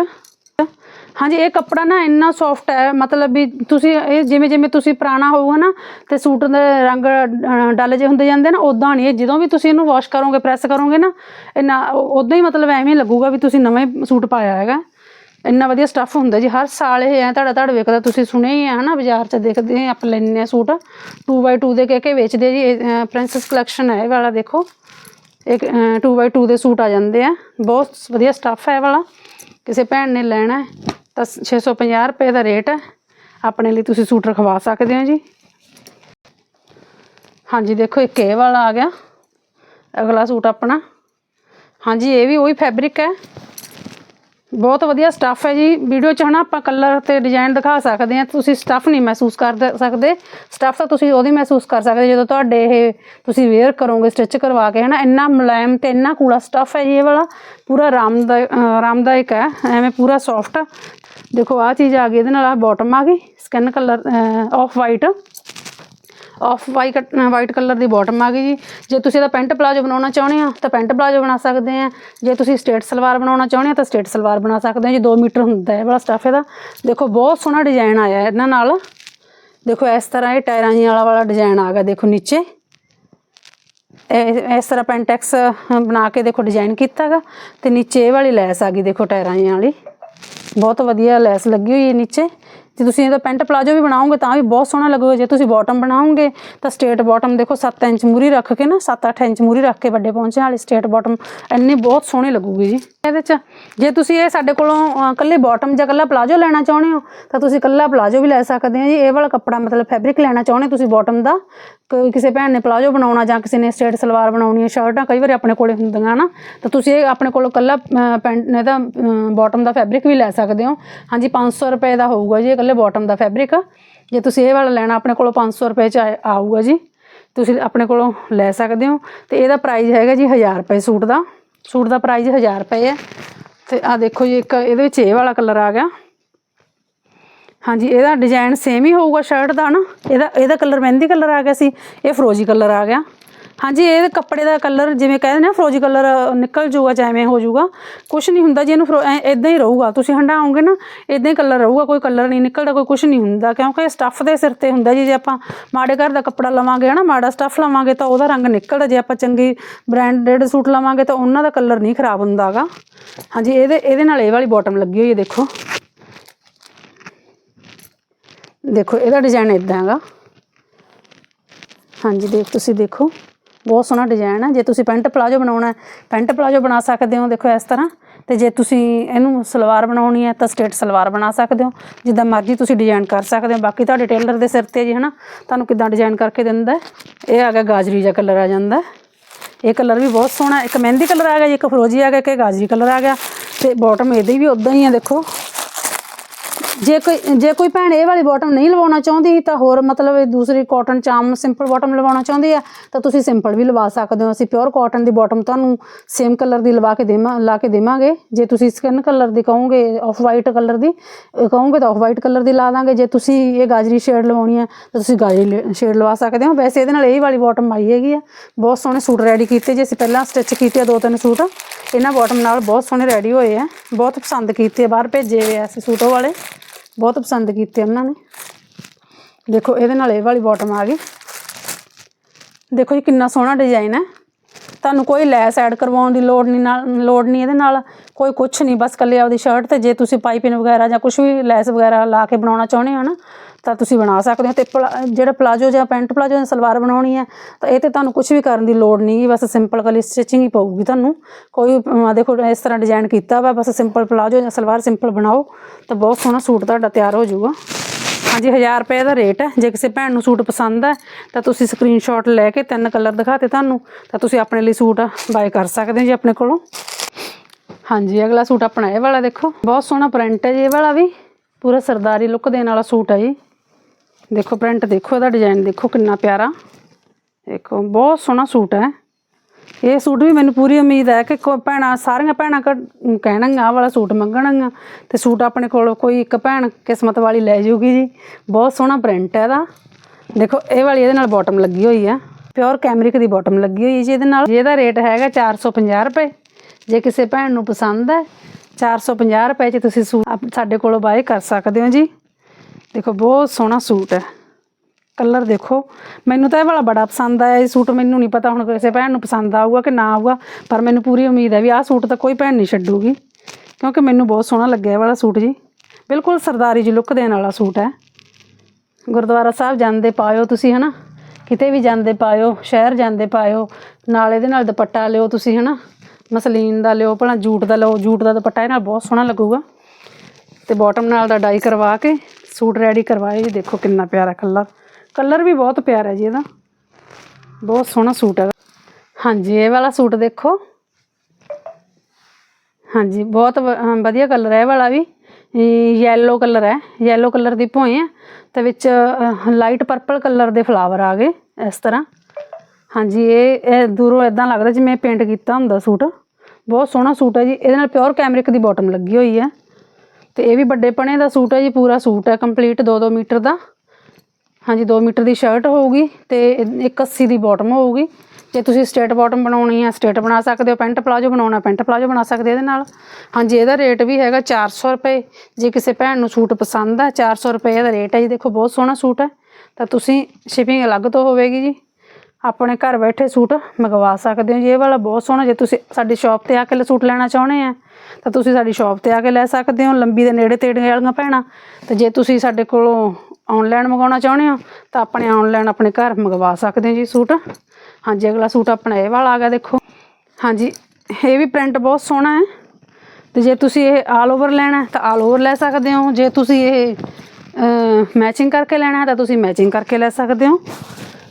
ਹਾਂਜੀ ਇਹ ਕੱਪੜਾ ਨਾ ਇੰਨਾ ਸੌਫਟ ਹੈ ਮਤਲਬ ਵੀ ਤੁਸੀਂ ਇਹ ਜਿਵੇਂ ਜਿਵੇਂ ਤੁਸੀਂ ਪੁਰਾਣਾ ਹੋਊਗਾ ਨਾ ਤੇ ਸੂਟ ਦੇ ਰੰਗ ਅ, ਡੱਲ ਜੇ ਹੁੰਦੇ ਜਾਂਦੇ ਨਾ ਉਦਾਂ ਨਹੀਂ ਇਹ। ਜਦੋਂ ਵੀ ਤੁਸੀਂ ਇਹਨੂੰ ਵਾਸ਼ ਕਰੋਗੇ ਪ੍ਰੈਸ ਕਰੋਗੇ ਨਾ ਇੰਨਾ ਉਦਾਂ ਹੀ ਮਤਲਬ ਐਵੇਂ ਹੀ ਲੱਗੂਗਾ ਵੀ ਤੁਸੀਂ ਨਵਾਂ ਹੀ ਸੂਟ ਪਾਇਆ ਹੈਗਾ। ਇੰਨਾ ਵਧੀਆ ਸਟੱਫ ਹੁੰਦਾ ਜੀ। ਹਰ ਸਾਲ ਇਹ ਐ ਤੁਹਾਡਾ ਤੁਹਾਡਾ ਵੇਖਦਾ ਤੁਸੀਂ ਸੁਣਿਆ ਹੀ ਹੈ ਹਨਾ ਬਾਜ਼ਾਰ 'ਚ ਦੇਖਦੇ ਆ ਆਪਾਂ ਲੈਂਦੇ ਆ ਸੂਟ। 2x2 ਦੇ ਕਹਿ ਕੇ ਵੇਚਦੇ ਆ ਜੀ ਪ੍ਰਿੰਸੈਸ ਕਲੈਕਸ਼ਨ ਹੈ ਇਹ ਵਾਲਾ ਦੇਖੋ। ਇੱਕ 2x2 ਦੇ ਸੂਟ ਆ ਜਾਂਦੇ ਆ। ਬਹੁਤ ਵਧੀਆ ਸਟੱਫ ਹੈ ਇਹ ਵਾਲਾ। ਕਿਸੇ ਭੈਣ ਨੇ ਲੈਣਾ ਹੈ। ਤਾਂ 650 ਰੁਪਏ ਦਾ ਰੇਟ ਹੈ। ਆਪਣੇ ਲਈ ਤੁਸੀਂ ਸੂਟ ਰਖਵਾ ਸਕਦੇ ਹੋ ਜੀ। ਹਾਂਜੀ, ਦੇਖੋ, ਇੱਕ ਇਹ ਵਾਲਾ ਆ ਗਿਆ। ਅਗਲਾ ਸੂਟ ਆਪਣਾ। ਹਾਂਜੀ, ਇਹ ਵੀ ਉਹੀ ਫੈਬਰਿਕ ਹੈ। ਬਹੁਤ ਵਧੀਆ ਸਟੱਫ ਹੈ ਜੀ। ਵੀਡੀਓ 'ਚ ਹਨਾ ਆਪਾਂ ਕਲਰ ਤੇ ਡਿਜ਼ਾਈਨ ਦਿਖਾ ਸਕਦੇ ਹਾਂ। ਤੁਸੀਂ ਸਟੱਫ ਨਹੀਂ ਮਹਿਸੂਸ ਕਰ ਸਕਦੇ। ਸਟੱਫ ਤਾਂ ਤੁਸੀਂ ਉਹਦੀ ਮਹਿਸੂਸ ਕਰ ਸਕਦੇ। ਜਦੋਂ ਤੁਹਾਡੇ ਇਹ ਤੁਸੀਂ ਵੇਅਰ ਕਰੋਗੇ ਸਟਿਚ ਕਰਵਾ ਕੇ ਹਨਾ, ਇੰਨਾ ਮੁਲਾਇਮ ਤੇ ਇੰਨਾ ਕੂਲਾ ਸਟੱਫ ਹੈ ਜੀ ਇਹ ਵਾਲਾ। ਪੂਰਾ ਆਰਾਮਦਾ ਆਰਾਮਦਾਇਕ ਹੈ। ਐਵੇਂ ਪੂਰਾ ਸੌਫਟ ਦੇਖੋ, ਆਹ ਚੀਜ਼ ਆ ਗਈ, ਇਹਦੇ ਨਾਲ ਆ ਬਾਟਮ ਆ ਗਈ skin colour off white off white white colour ਦੀ ਬਾਟਮ ਆ ਗਈ ਜੀ। ਜੇ ਤੁਸੀਂ ਇਹਦਾ ਪੈਂਟ ਪਲਾਜੋ ਬਣਾਉਣਾ ਚਾਹੁੰਦੇ ਆ, ਤਾਂ ਪੈਂਟ ਪਲਾਜੋ ਬਣਾ ਸਕਦੇ ਆ। ਜੇ ਤੁਸੀਂ ਸਟੇਟ ਸਲਵਾਰ ਬਣਾਉਣਾ ਚਾਹੁੰਦੇ ਆ, ਤਾਂ ਸਟੇਟ ਸਲਵਾਰ ਬਣਾ ਸਕਦੇ ਆ। ਜੀ 2 ਮੀਟਰ ਹੁੰਦਾ ਹੈ ਇਹ ਵਾਲਾ ਸਟੱਫ ਇਹਦਾ। ਦੇਖੋ, ਬਹੁਤ ਸੋਹਣਾ ਡਿਜ਼ਾਈਨ ਆਇਆ ਇਹਨਾਂ ਨਾਲ। ਦੇਖੋ, ਇਸ ਤਰ੍ਹਾਂ ਇਹ ਟਾਇਰਾਂ ਜੀ ਵਾਲਾ ਵਾਲਾ ਡਿਜ਼ਾਈਨ ਆ ਗਿਆ, ਦੇਖੋ, ਨੀਚੇ। ਇਸ ਤਰ੍ਹਾਂ ਪੈਂਟੈਕਸ ਬਣਾ ਕੇ ਦੇਖੋ ਡਿਜ਼ਾਈਨ ਕੀਤਾਗਾ ਤੇ ਨੀਚੇ ਇਹ ਵਾਲੀ ਲੈਸ ਆ ਗਈ, ਦੇਖੋ, ਟਾਇਰਾਂ ਜੀ ਵਾਲੀ। ਬਹੁਤ ਵਧੀਆ ਲੈਸ ਲੱਗੀ ਹੋਈ ਹੈ ਨੀਚੇ। ਜੇ ਤੁਸੀਂ ਇਹਦਾ ਪੈਂਟ ਪਲਾਜੋ ਵੀ ਬਣਾਓਗੇ ਤਾਂ ਵੀ ਬਹੁਤ ਸੋਹਣਾ ਲੱਗੂਗਾ। ਜੇ ਤੁਸੀਂ ਬਾਟਮ ਬਣਾਓਗੇ ਤਾਂ ਸਟੇਟ ਬਾਟਮ ਦੇਖੋ 7 ਇੰਚ ਮੂਰੀ ਰੱਖ ਕੇ ਨਾ 7-8 ਇੰਚ ਮੂਰੀ ਰੱਖ ਕੇ ਵੱਡੇ ਪਹੁੰਚਿਆਂ ਵਾਲੀ ਸਟੇਟ ਬਾਟਮ ਇੰਨੀ ਬਹੁਤ ਸੋਹਣੀ ਲੱਗੂਗੀ ਜੀ। ਇਹਦੇ ਚ ਜੇ ਤੁਸੀਂ ਇਹ ਸਾਡੇ ਕੋਲੋਂ ਅ, ਕੱਲੇ ਬਾਟਮ ਜਾਂ ਕੱਲਾ ਪਲਾਜੋ ਲੈਣਾ ਚਾਹੁੰਦੇ ਹੋ ਤਾਂ ਤੁਸੀਂ ਕੱਲਾ ਪਲਾਜੋ ਵੀ ਲੈ ਸਕਦੇ ਹੋ ਜੀ। ਇਹ ਵਾਲਾ ਕੱਪੜਾ ਮਤਲਬ ਫੈਬਰਿਕ ਲੈਣਾ ਚਾਹੁੰਦੇ ਤੁਸੀਂ ਬਾਟਮ ਦਾ ਕੋਈ ਕਿਸੇ ਭੈਣ ਨੇ ਪਲਾਜੋ ਬਣਾਉਣਾ ਜਾਂ ਕਿਸੇ ਨੇ ਸਟੇਟ ਸਲਵਾਰ ਬਣਾਉਣੀ ਹੈ ਸ਼ਰਟਾਂ ਕਈ ਵਾਰੀ ਆਪਣੇ ਕੋਲੇ ਹੁੰਦੀਆਂ ਨਾ ਤਾਂ ਤੁਸੀਂ ਇਹ ਆਪਣੇ ਕੋਲੋਂ ਕੱਲਾ ਅ, ਪੈਂਟ ਇਹਦਾ ਬਾਟਮ ਦਾ ਫੈਬਰਿਕ ਵੀ ਲੈ ਸਕਦੇ ਹੋ। ਹਾਂਜੀ 500 ਰੁਪਏ ਦਾ ਹੋਊਗਾ ਜੀ ਇਹ ਕੱਲੇ ਬਾਟਮ ਦਾ ਫੈਬਰਿਕ ਜੇ ਤੁਸੀਂ ਇਹ ਵਾਲਾ ਲੈਣਾ ਆਪਣੇ ਕੋਲੋਂ 500 ਰੁਪਏ ਚ ਆਏ- ਆਊਗਾ ਜੀ ਤੁਸੀਂ ਆਪਣੇ ਕੋਲੋਂ ਲੈ ਸਕਦੇ ਹੋ। ਤੇ ਇਹਦਾ ਪ੍ਰਾਈਸ ਹੈਗਾ ਜੀ 1000 ਰੁਪਏ ਸੂਟ ਦਾ। ਸੂਟ ਦਾ ਪ੍ਰਾਈਸ 1000 ਰੁਪਏ ਹੈ। ਤੇ ਆ ਦੇਖੋ ਜੀ ਇੱਕ ਇਹਦੇ ਵਿੱਚ ਇਹ ਵਾਲਾ ਕਲਰ ਆ ਗਿਆ। ਹਾਂਜੀ, ਇਹਦਾ ਡਿਜ਼ਾਈਨ ਸੇਮ ਹੀ ਹੋਊਗਾ ਸ਼ਰਟ ਦਾ ਨਾ? ਇਹਦਾ ਇਹਦਾ ਕਲਰ ਮਹਿੰਦੀ ਕਲਰ ਆ ਗਿਆ ਸੀ, ਇਹ ਫਰੋਜੀ ਕਲਰ ਆ ਗਿਆ। ਹਾਂਜੀ, ਇਹ ਕੱਪੜੇ ਦਾ ਕਲਰ ਜਿਵੇਂ ਕਹਿੰਦੇ ਨੇ, ਫਰੋਜੀ ਕਲਰ ਨਿਕਲ ਜੂਗਾ ਚਾਹੇ ਐਵੇਂ ਹੋ ਜੂਗਾ ਕੁਝ ਨਹੀਂ ਹੁੰਦਾ ਜੀ, ਇਹਨੂੰ ਇਦਾਂ ਹੀ ਰਹੂਗਾ। ਤੁਸੀਂ ਹੰਡਾਓਗੇ ਨਾ ਇਦਾਂ ਹੀ ਕਲਰ ਰਹੂਗਾ, ਕੋਈ ਕਲਰ ਨਹੀਂ ਨਿਕਲਦਾ, ਕੋਈ ਕੁਝ ਨਹੀਂ ਹੁੰਦਾ। ਕਿਉਂਕਿ ਸਟੱਫ ਦੇ ਸਿਰ ਤੇ ਹੁੰਦਾ ਜੀ, ਜੇ ਆਪਾਂ ਮਾੜੇ ਘਰ ਦਾ ਕੱਪੜਾ ਲਵਾਂਗੇ, ਹਨਾ, ਮਾੜਾ ਸਟੱਫ ਲਵਾਂਗੇ, ਤਾਂ ਉਹਦਾ ਰੰਗ ਨਿਕਲਦਾ। ਜੇ ਆਪਾਂ ਚੰਗੀ ਬ੍ਰਾਂਡਡ ਸੂਟ ਲਵਾਂਗੇ, ਤਾਂ ਉਹਨਾਂ ਦਾ ਕਲਰ ਨਹੀਂ ਖਰਾਬ ਹੁੰਦਾਗਾ ਹਾਂਜੀ, ਇਹਦੇ ਇਹਦੇ ਨਾਲ ਇਹ ਵਾਲੀ ਬਾਟਮ ਲੱਗੀ ਹੋਈ ਹੈ, ਦੇਖੋ। ਦੇਖੋ, ਇਹਦਾ ਡਿਜ਼ਾਈਨ ਇਦਾਂ ਹੈਗਾ। ਹਾਂਜੀ, ਦੇਖ, ਤੁਸੀਂ ਦੇਖੋ। ਬਹੁਤ ਸੋਹਣਾ ਡਿਜ਼ਾਈਨ ਹੈ ਜੇ ਤੁਸੀਂ ਪੈਂਟ ਪਲਾਜੋ ਬਣਾਉਣਾ ਹੈ, ਪੈਂਟ ਪਲਾਜੋ ਬਣਾ ਸਕਦੇ ਹੋ, ਦੇਖੋ, ਇਸ ਤਰ੍ਹਾਂ। ਤੇ ਜੇ ਤੁਸੀਂ ਇਹਨੂੰ ਸਲਵਾਰ ਬਣਾਉਣੀ ਹੈ, ਤਾਂ ਸਟੇਟ ਸਲਵਾਰ ਬਣਾ ਸਕਦੇ ਹੋ। ਜਿੱਦਾਂ ਮਰਜ਼ੀ ਤੁਸੀਂ ਡਿਜ਼ਾਈਨ ਕਰ ਸਕਦੇ ਹੋ। ਬਾਕੀ ਤੁਹਾਡੇ ਟੇਲਰ ਦੇ ਸਿਰ ਤੇ ਜੀ, ਹਨਾ, ਤੁਹਾਨੂੰ ਕਿੱਦਾਂ ਡਿਜ਼ਾਈਨ ਕਰਕੇ ਦਿੰਦਾ ਇਹ ਆ ਗਿਆ ਗਾਜਰੀ ਜਿਹਾ ਕਲਰ ਆ ਜਾਂਦਾ ਇਹ ਕਲਰ ਵੀ ਬਹੁਤ ਸੋਹਣਾ ਇੱਕ ਮਹਿੰਦੀ ਕਲਰ ਆ ਗਿਆ ਜੀ, ਇੱਕ ਫਰੋਜੀ ਆ ਗਿਆ, ਇੱਕ ਇਹ ਗਾਜਰੀ ਕਲਰ ਆ ਗਿਆ। ਤੇ ਬਾਟਮ ਇਹਦੀ ਵੀ ਉਦਾਂ ਹੀ ਆ ਦੇਖੋ। ਜੇ ਕੋਈ ਜੇ ਕੋਈ ਭੈਣ ਇਹ ਵਾਲੀ ਬਾਟਮ ਨਹੀਂ ਲਵਾਉਣਾ ਚਾਹੁੰਦੀ, ਤਾਂ ਹੋਰ ਮਤਲਬ ਇਹ ਦੂਸਰੀ ਕਾਟਨ ਚਾਮ ਸਿੰਪਲ ਬਾਟਮ ਲਵਾਉਣਾ ਚਾਹੁੰਦੀ ਆ, ਤਾਂ ਤੁਸੀਂ ਸਿੰਪਲ ਵੀ ਲਵਾ ਸਕਦੇ ਹੋ। ਅਸੀਂ ਪਿਓਰ ਕਾਟਨ ਦੀ ਬਾਟਮ ਤੁਹਾਨੂੰ ਸੇਮ ਕਲਰ ਦੀ ਲਵਾ ਕੇ ਦੇਵਾਂ ਲਾ ਕੇ ਦੇਵਾਂਗੇ। ਜੇ ਤੁਸੀਂ ਸਕਿਨ ਕਲਰ ਦੀ ਕਹੋਗੇ ਆਫ ਵਾਈਟ ਕਲਰ ਦੀ ਕਹੋਗੇ ਤਾਂ ਆਫ ਵਾਈਟ ਕਲਰ ਦੀ ਲਾ ਦਾਂਗੇ। ਜੇ ਤੁਸੀਂ ਇਹ ਗਾਜਰੀ ਸ਼ੇਡ ਲਵਾਉਣੀ ਹੈ ਤਾਂ ਤੁਸੀਂ ਗਾਜਰੀ ਸ਼ੇਡ ਲਵਾ ਸਕਦੇ ਹੋ। ਵੈਸੇ ਇਹਦੇ ਨਾਲ ਇਹ ਵਾਲੀ ਬਾਟਮ ਆਈ ਹੈਗੀ ਆ। ਬਹੁਤ ਸੋਹਣੇ ਸੂਟ ਰੈਡੀ ਕੀਤੇ। ਜੇ ਅਸੀਂ ਪਹਿਲਾਂ ਸਟਿਚ ਕੀਤੇ ਆ ਦੋ ਤਿੰਨ ਸੂਟ, ਇਹਨਾਂ ਬਾਟਮ ਨਾਲ ਬਹੁਤ ਸੋਹਣੇ ਰੈਡੀ ਹੋਏ ਆ। ਬਹੁਤ ਪਸੰਦ ਕੀਤੇ ਬਾਹਰ ਭੇਜੇ ਹੋਏ ਆ ਅਸੀਂ ਸੂਟ ਵਾਲੇ। ਬਹੁਤ ਪਸੰਦ ਕੀਤੇ ਉਹਨਾਂ ਨੇ। ਦੇਖੋ, ਇਹਦੇ ਨਾਲ ਇਹ ਵਾਲੀ ਬਾਟਮ ਆ ਗਈ। ਦੇਖੋ ਜੀ, ਕਿੰਨਾ ਸੋਹਣਾ ਡਿਜ਼ਾਈਨ ਹੈ। ਤੁਹਾਨੂੰ ਕੋਈ ਲੈਸ ਐਡ ਕਰਵਾਉਣ ਦੀ ਲੋੜ ਨਹੀਂ ਨਾਲ, ਲੋੜ ਨਹੀਂ ਇਹਦੇ ਨਾਲ। ਕੋਈ ਕੁਛ ਨਹੀਂ, ਬਸ ਕੱਲੇ ਆਪਦੀ ਸ਼ਰਟ ਤੇ ਜੇ ਤੁਸੀਂ ਪਾਈਪਿੰਗ ਵਗੈਰਾ ਜਾਂ ਕੁਝ ਵੀ ਲੈਸ ਵਗੈਰਾ ਲਾ ਕੇ ਬਣਾਉਣਾ ਚਾਹੁੰਦੇ ਹੋ ਨਾ ਤਾਂ ਤੁਸੀਂ ਬਣਾ ਸਕਦੇ ਹੋ ਤੇ ਪਲਾ- ਜਿਹੜਾ ਪਲਾਜੋ ਜਾਂ ਪੈਂਟ ਪਲਾਜੋ ਜਾਂ ਸਲਵਾਰ ਬਣਾਉਣੀ ਹੈ ਤਾਂ ਇਹ ਤੇ ਤੁਹਾਨੂੰ ਕੁਝ ਵੀ ਕਰਨ ਦੀ ਲੋੜ ਨਹੀਂ ਬਸ ਸਿੰਪਲ ਕਲੀ ਸਟਿਚਿੰਗ ਹੀ ਪਊਗੀ ਤੁਹਾਨੂੰ। ਕੋਈ ਅਮ, ਦੇਖੋ ਇਸ ਤਰ੍ਹਾਂ ਡਿਜ਼ਾਈਨ ਕੀਤਾ ਵਾ ਬਸ ਸਿੰਪਲ ਪਲਾਜੋ ਜਾਂ ਸਲਵਾਰ ਸਿੰਪਲ ਬਣਾਓ ਤਾਂ ਬਹੁਤ ਸੋਹਣਾ ਸੂਟ ਤੁਹਾਡਾ ਤਿਆਰ ਹੋ ਜਾਊਗਾ। ਹਾਂਜੀ 1000 ਰੁਪਏ ਦਾ ਰੇਟ ਹੈ ਜੇ ਕਿਸੇ ਭੈਣ ਨੂੰ ਸੂਟ ਪਸੰਦ ਹੈ ਤਾਂ ਤੁਸੀਂ ਸਕਰੀਨਸ਼ਾਟ ਲੈ ਕੇ ਤਿੰਨ ਕਲਰ ਦਿਖਾਤੇ ਤੁਹਾਨੂੰ ਤਾਂ ਤੁਸੀਂ ਆਪਣੇ ਲਈ ਸੂਟ ਬਾਏ ਕਰ ਸਕਦੇ ਹੋ ਜੀ ਆਪਣੇ ਕੋਲੋਂ। ਹਾਂਜੀ ਅਗਲਾ ਸੂਟ ਆਪਣਾ ਇਹ ਵਾਲਾ ਦੇਖੋ ਬਹੁਤ ਸੋਹਣਾ ਪ੍ਰਿੰਟ ਹੈ ਜੀ ਇਹ ਵਾਲਾ ਵੀ। ਪੂਰਾ ਸਰਦਾਰੀ ਲੁੱਕ ਦੇਣ ਵਾਲਾ ਸੂਟ ਹੈ ਜੀ। ਦੇਖੋ ਪ੍ਰਿੰਟ ਦੇਖੋ, ਇਹਦਾ ਡਿਜ਼ਾਈਨ ਦੇਖੋ ਕਿੰਨਾ ਪਿਆਰਾ। ਦੇਖੋ, ਬਹੁਤ ਸੋਹਣਾ ਸੂਟ ਹੈ। ਇਹ ਸੂਟ ਵੀ ਮੈਨੂੰ ਪੂਰੀ ਉਮੀਦ ਹੈ ਕਿ ਕੋ ਭੈਣਾਂ, ਸਾਰੀਆਂ ਭੈਣਾਂ ਕ- ਕਹਿਣਗੀਆਂ, ਆਹ ਵਾਲਾ ਸੂਟ ਮੰਗਣਗੀਆਂ। ਤੇ ਸੂਟ ਆਪਣੇ ਕੋਲ ਕੋਈ ਇੱਕ ਭੈਣ ਕਿਸਮਤ ਵਾਲੀ ਲੈ ਜੂਗੀ ਜੀ। ਬਹੁਤ ਸੋਹਣਾ ਪ੍ਰਿੰਟ ਹੈ ਇਹਦਾ। ਦੇਖੋ, ਇਹ ਵਾਲੀ ਇਹਦੇ ਨਾਲ ਬਾਟਮ ਲੱਗੀ ਹੋਈ ਹੈ। ਪਿਓਰ ਕੈਮਰਿਕ ਦੀ ਬਾਟਮ ਲੱਗੀ ਹੋਈ ਹੈ ਜੀ ਇਹਦੇ ਨਾਲ। ਜਿਹਦਾ ਰੇਟ ਹੈਗਾ 450 ਰੁਪਏ। ਜੇ ਕਿਸੇ ਭੈਣ ਨੂੰ ਪਸੰਦ ਹੈ 450 ਰੁਪਏ 'ਚ ਤੁਸੀਂ ਸੂਟ ਸਾਡੇ ਕੋਲੋਂ ਬਾਏ ਕਰ ਸਕਦੇ ਹੋ ਜੀ। ਦੇਖੋ, ਬਹੁਤ ਸੋਹਣਾ ਸੂਟ ਹੈ। ਕਲਰ ਦੇਖੋ। ਮੈਨੂੰ ਤਾਂ ਇਹ ਵਾਲਾ ਬੜਾ ਪਸੰਦ ਆਇਆ। ਇਹ ਸੂਟ ਮੈਨੂੰ ਨਹੀਂ ਪਤਾ, ਹੁਣ ਕਿਸੇ ਭੈਣ ਨੂੰ ਪਸੰਦ ਆਊਗਾ ਕਿ ਨਾ ਆਊਗਾ, ਪਰ ਮੈਨੂੰ ਪੂਰੀ ਉਮੀਦ ਹੈ ਵੀ ਆਹ ਸੂਟ ਤਾਂ ਕੋਈ ਭੈਣ ਨਹੀਂ ਛੱਡੂਗੀ, ਕਿਉਂਕਿ ਮੈਨੂੰ ਬਹੁਤ ਸੋਹਣਾ ਲੱਗਿਆ ਇਹ ਵਾਲਾ ਸੂਟ ਜੀ। ਬਿਲਕੁਲ ਸਰਦਾਰੀ ਜੀ ਲੁੱਕ ਦੇਣ ਵਾਲਾ ਸੂਟ ਹੈ। ਗੁਰਦੁਆਰਾ ਸਾਹਿਬ ਜਾਂਦੇ ਪਾਇਓ ਤੁਸੀਂ, ਹਨਾ? ਕਿਤੇ ਵੀ ਜਾਂਦੇ ਪਾਇਓ, ਸ਼ਹਿਰ ਜਾਂਦੇ ਪਾਇਓ, ਨਾਲ ਇਹਦੇ ਨਾਲ ਦੁਪੱਟਾ ਲਿਓ ਤੁਸੀਂ, ਹਨਾ? ਮਸਲੀਨ ਦਾ ਲਿਓ, ਭਲਾ ਜੂਟ ਦਾ ਲਿਓ, ਜੂਟ ਦਾ ਦੁਪੱਟਾ ਇਹ ਨਾਲ ਬਹੁਤ ਸੋਹਣਾ ਲੱਗੂਗਾ। ਤੇ ਬਾਟਮ ਨਾਲ ਦਾ ਡਾਈ ਕਰਵਾ ਕੇ ਸੂਟ ਰੈਡੀ ਕਰਵਾਏ ਜੀ, ਦੇਖੋ ਕਿੰਨਾ ਪਿਆਰਾ ਕਲਰ ਕਲਰ ਵੀ ਬਹੁਤ ਪਿਆਰਾ ਹੈ ਜੀ ਇਹਦਾ। ਬਹੁਤ ਸੋਹਣਾ ਸੂਟ ਹੈ ਹਾਂਜੀ, ਇਹ ਵਾਲਾ ਸੂਟ ਦੇਖੋ। ਹਾਂਜੀ, ਬਹੁਤ ਵ- ਵਧੀਆ ਕਲਰ ਹੈ ਇਹ ਵਾਲਾ ਵੀ। ਯੈਲੋ ਕਲਰ ਹੈ। ਯੈਲੋ ਕਲਰ ਦੀ ਭੋਏ ਹੈ ਤੇ ਵਿੱਚ ਲਾਈਟ ਪਰਪਲ ਕਲਰ ਦੇ ਫਲਾਵਰ ਆ ਗਏ ਇਸ ਤਰ੍ਹਾਂ। ਹਾਂਜੀ, ਇਹ ਇਹ ਦੂਰੋਂ ਇਦਾਂ ਲੱਗਦਾ ਜਿਵੇਂ ਪੇਂਟ ਕੀਤਾ ਹੁੰਦਾ ਸੂਟ। ਬਹੁਤ ਸੋਹਣਾ ਸੂਟ ਹੈ ਜੀ। ਇਹਦੇ ਨਾਲ ਪਿਓਰ ਕੈਮਰਿਕ ਦੀ ਬਾਟਮ ਲੱਗੀ ਹੋਈ ਹੈ। ਤੇ ਇਹ ਵੀ ਵੱਡੇ ਪਣੇ ਦਾ ਸੂਟ ਹੈ ਜੀ, ਪੂਰਾ ਸੂਟ ਹੈ ਕੰਪਲੀਟ 2-2 ਮੀਟਰ ਦਾ। ਹਾਂਜੀ 2 ਮੀਟਰ ਦੀ ਸ਼ਰਟ ਹੋਊਗੀ ਤੇ 180 ਦੀ ਬਾਟਮ ਹੋਊਗੀ। ਜੇ ਤੁਸੀਂ ਸਟੇਟ ਬਾਟਮ ਬਣਾਉਣੀ ਹੈ ਸਟੇਟ ਬਣਾ ਸਕਦੇ ਹੋ, ਪੈਂਟ ਪਲਾਜੋ ਬਣਾਉਣਾ, ਪੈਂਟ ਪਲਾਜੋ ਬਣਾ ਸਕਦੇ ਹੋ ਇਹਦੇ ਨਾਲ। ਹਾਂਜੀ, ਇਹਦਾ ਰੇਟ ਵੀ ਹੈਗਾ 400 ਰੁਪਏ। ਜੇ ਕਿਸੇ ਭੈਣ ਨੂੰ ਸੂਟ ਪਸੰਦ ਹੈ 400 ਰੁਪਏ ਇਹਦਾ ਰੇਟ ਹੈ ਜੀ। ਦੇਖੋ, ਬਹੁਤ ਸੋਹਣਾ ਸੂਟ ਹੈ। ਤਾਂ ਤੁਸੀਂ ਸ਼ਿਪਿੰਗ ਅਲੱਗ ਤੋਂ ਹੋਵੇਗੀ ਜੀ। ਆਪਣੇ ਘਰ ਬੈਠੇ ਸੂਟ ਮੰਗਵਾ ਸਕਦੇ ਹੋ ਜੀ। ਇਹ ਵਾਲਾ ਬਹੁਤ ਸੋਹਣਾ, ਜੇ ਤੁਸੀਂ ਸਾਡੀ ਸ਼ਾਪ ਤੇ ਆ ਕੇ ਸੂਟ ਲੈਣਾ ਚਾਹੁੰਦੇ ਆ ਤਾਂ ਤੁਸੀਂ ਸਾਡੀ ਸ਼ਾਪ ਤੇ ਆ ਕੇ ਲੈ ਸਕਦੇ ਹੋ, ਲੰਬੀ ਦੇ ਨੇੜੇ ਤੇੜੇ ਵਾਲੀਆਂ ਭੈਣਾਂ। ਤੇ ਜੇ ਤੁਸੀਂ ਸਾਡੇ ਕੋਲੋਂ ਆਨਲਾਈਨ ਮੰਗਾਉਣਾ ਚਾਹੁੰਦੇ ਹੋ, ਤਾਂ ਆਪਣੇ ਆਨਲਾਈਨ ਆਪਣੇ ਘਰ ਮੰਗਵਾ ਸਕਦੇ ਹੋ ਜੀ ਸੂਟ। ਹਾਂਜੀ, ਅਗਲਾ ਸੂਟ ਆਪਣਾ ਇਹ ਵਾਲਾ ਆ ਗਿਆ, ਦੇਖੋ। ਹਾਂਜੀ, ਇਹ ਵੀ ਪ੍ਰਿੰਟ ਬਹੁਤ ਸੋਹਣਾ ਹੈ। ਤੇ ਜੇ ਤੁਸੀਂ ਇਹ ਆਲ ਓਵਰ ਲੈਣਾ ਤਾਂ ਆਲ ਓਵਰ ਲੈ ਸਕਦੇ ਹੋ। ਜੇ ਤੁਸੀਂ ਇਹ ਮੈਚਿੰਗ ਕਰਕੇ ਲੈਣਾ ਤਾਂ ਤੁਸੀਂ ਮੈਚਿੰਗ ਕਰਕੇ ਲੈ ਸਕਦੇ ਹੋ।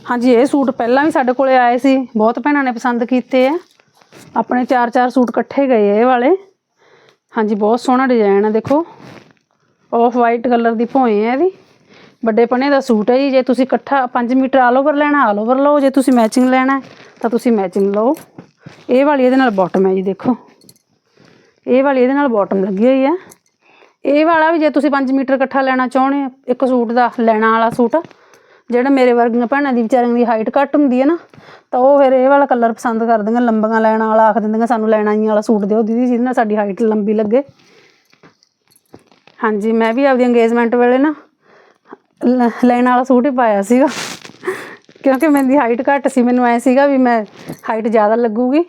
ਹਾਂਜੀ, ਇਹ ਸੂਟ ਪਹਿਲਾਂ ਵੀ ਸਾਡੇ ਕੋਲੇ ਆਏ ਸੀ। ਬਹੁਤ ਭੈਣਾਂ ਨੇ ਪਸੰਦ ਕੀਤੇ ਆ। ਆਪਣੇ ਚਾਰ ਚਾਰ ਸੂਟ ਇਕੱਠੇ ਗਏ ਇਹ ਵਾਲੇ। ਹਾਂਜੀ, ਬਹੁਤ ਸੋਹਣਾ ਡਿਜ਼ਾਈਨ ਹੈ ਦੇਖੋ। ਆਫ ਵਾਈਟ ਕਲਰ ਦੀ ਭੋਏ ਹੈ ਵੀ ਵੱਡੇ ਪਣੇ ਦਾ ਸੂਟ ਹੈ ਜੀ, ਜੇ ਤੁਸੀਂ ਇਕੱਠਾ 5 ਮੀਟਰ ਆਲ ਓਵਰ ਲੈਣਾ ਆਲ ਓਵਰ ਲਓ। ਜੇ ਤੁਸੀਂ ਮੈਚਿੰਗ ਲੈਣਾ, ਤਾਂ ਤੁਸੀਂ ਮੈਚਿੰਗ ਲਓ। ਇਹ ਵਾਲੀ ਇਹਦੇ ਨਾਲ ਬਾਟਮ ਹੈ ਜੀ, ਦੇਖੋ। ਇਹ ਵਾਲੀ ਇਹਦੇ ਨਾਲ ਬਾਟਮ ਲੱਗੀ ਹੋਈ ਹੈ ਇਹ ਵਾਲਾ ਵੀ ਜੇ ਤੁਸੀਂ 5 ਮੀਟਰ ਇਕੱਠਾ ਲੈਣਾ ਚਾਹੁੰਦੇ ਇੱਕ ਸੂਟ ਦਾ, ਲੈਣਾ ਵਾਲਾ ਸੂਟ ਜਿਹੜਾ ਮੇਰੇ ਵਰਗੀਆਂ ਭੈਣਾਂ ਦੀ ਵਿਚਾਰੀਆਂ ਦੀ ਹਾਈਟ ਘੱਟ ਹੁੰਦੀ ਹੈ ਨਾ, ਤਾਂ ਉਹ ਫਿਰ ਇਹ ਵਾਲਾ ਕਲਰ ਪਸੰਦ ਕਰਦੀਆਂ, ਲੰਬੀਆਂ ਲੈਣਾ ਵਾਲਾ ਆਖ ਦਿੰਦੀਆਂ, ਸਾਨੂੰ ਲੈਣਾ ਹੀ ਵਾਲਾ ਸੂਟ ਦਿਓ ਦੀਦੀ, ਜਿਹਦੇ ਨਾਲ ਸਾਡੀ ਹਾਈਟ ਲੰਬੀ ਲੱਗੇ। ਹਾਂਜੀ, ਮੈਂ ਵੀ ਆਪਦੀ ਇੰਗੇਜਮੈਂਟ ਵੇਲੇ ਨਾ ਲ- ਲੈਣ ਵਾਲਾ ਸੂਟ ਹੀ ਪਾਇਆ ਸੀਗਾ। ਕਿਉਂਕਿ ਮੇਰੀ ਹਾਈਟ ਘੱਟ ਸੀ, ਮੈਨੂੰ ਐ ਸੀਗਾ ਵੀ ਮੈਂ ਹਾਈਟ ਜ਼ਿਆਦਾ ਲੱਗੂਗੀ,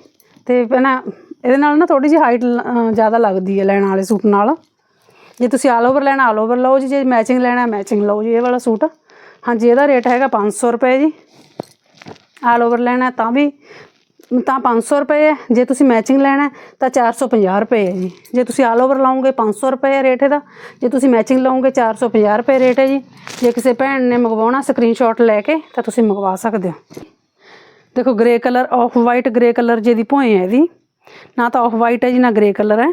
ਤੇ ਪਹਿਲਾਂ ਇਹਦੇ ਨਾਲ ਨਾ ਥੋੜੀ ਜਿਹੀ ਹਾਈਟ ਜ਼ਿਆਦਾ ਲੱਗਦੀ ਹੈ ਲੈਣ ਵਾਲੇ ਸੂਟ ਨਾਲ। ਜੇ ਤੁਸੀਂ ਆਲ ਓਵਰ ਲੈਣਾ ਆਲ ਓਵਰ ਲਓ ਜੀ, ਜੇ ਮੈਚਿੰਗ ਲੈਣਾ ਮੈਚਿੰਗ ਲਓ ਜੀ, ਇਹ ਵਾਲਾ ਸੂਟ। ਹਾਂਜੀ, ਇਹਦਾ ਰੇਟ ਹੈਗਾ 500 ਰੁਪਏ ਜੀ। ਆਲ ਓਵਰ ਲੈਣਾ ਤਾਂ ਵੀ, ਤਾਂ 500 ਰੁਪਏ ਹੈ। ਜੇ ਤੁਸੀਂ ਮੈਚਿੰਗ ਲੈਣਾ ਹੈ, ਤਾਂ 450 ਰੁਪਏ ਹੈ ਜੀ। ਜੇ ਤੁਸੀਂ ਆਲ ਓਵਰ ਲਾਉਂਗੇ 500 ਰੁਪਏ ਰੇਟ ਇਹਦਾ। ਜੇ ਤੁਸੀਂ ਮੈਚਿੰਗ ਲਾਉਂਗੇ 450 ਰੁਪਏ ਰੇਟ ਹੈ ਜੀ। ਜੇ ਕਿਸੇ ਭੈਣ ਨੇ ਮੰਗਵਾਉਣਾ ਸਕਰੀਨਸ਼ਾਟ ਲੈ ਕੇ, ਤਾਂ ਤੁਸੀਂ ਮੰਗਵਾ ਸਕਦੇ ਹੋ। ਦੇਖੋ grey colour off white grey colour ਜਿਹਦੀ ਭੋਏ ਹੈ ਇਹਦੀ, ਨਾ ਤਾਂ ਆਫ ਵਾਈਟ ਹੈ ਜੀ, ਨਾ ਗ੍ਰੇ ਕਲਰ ਹੈ।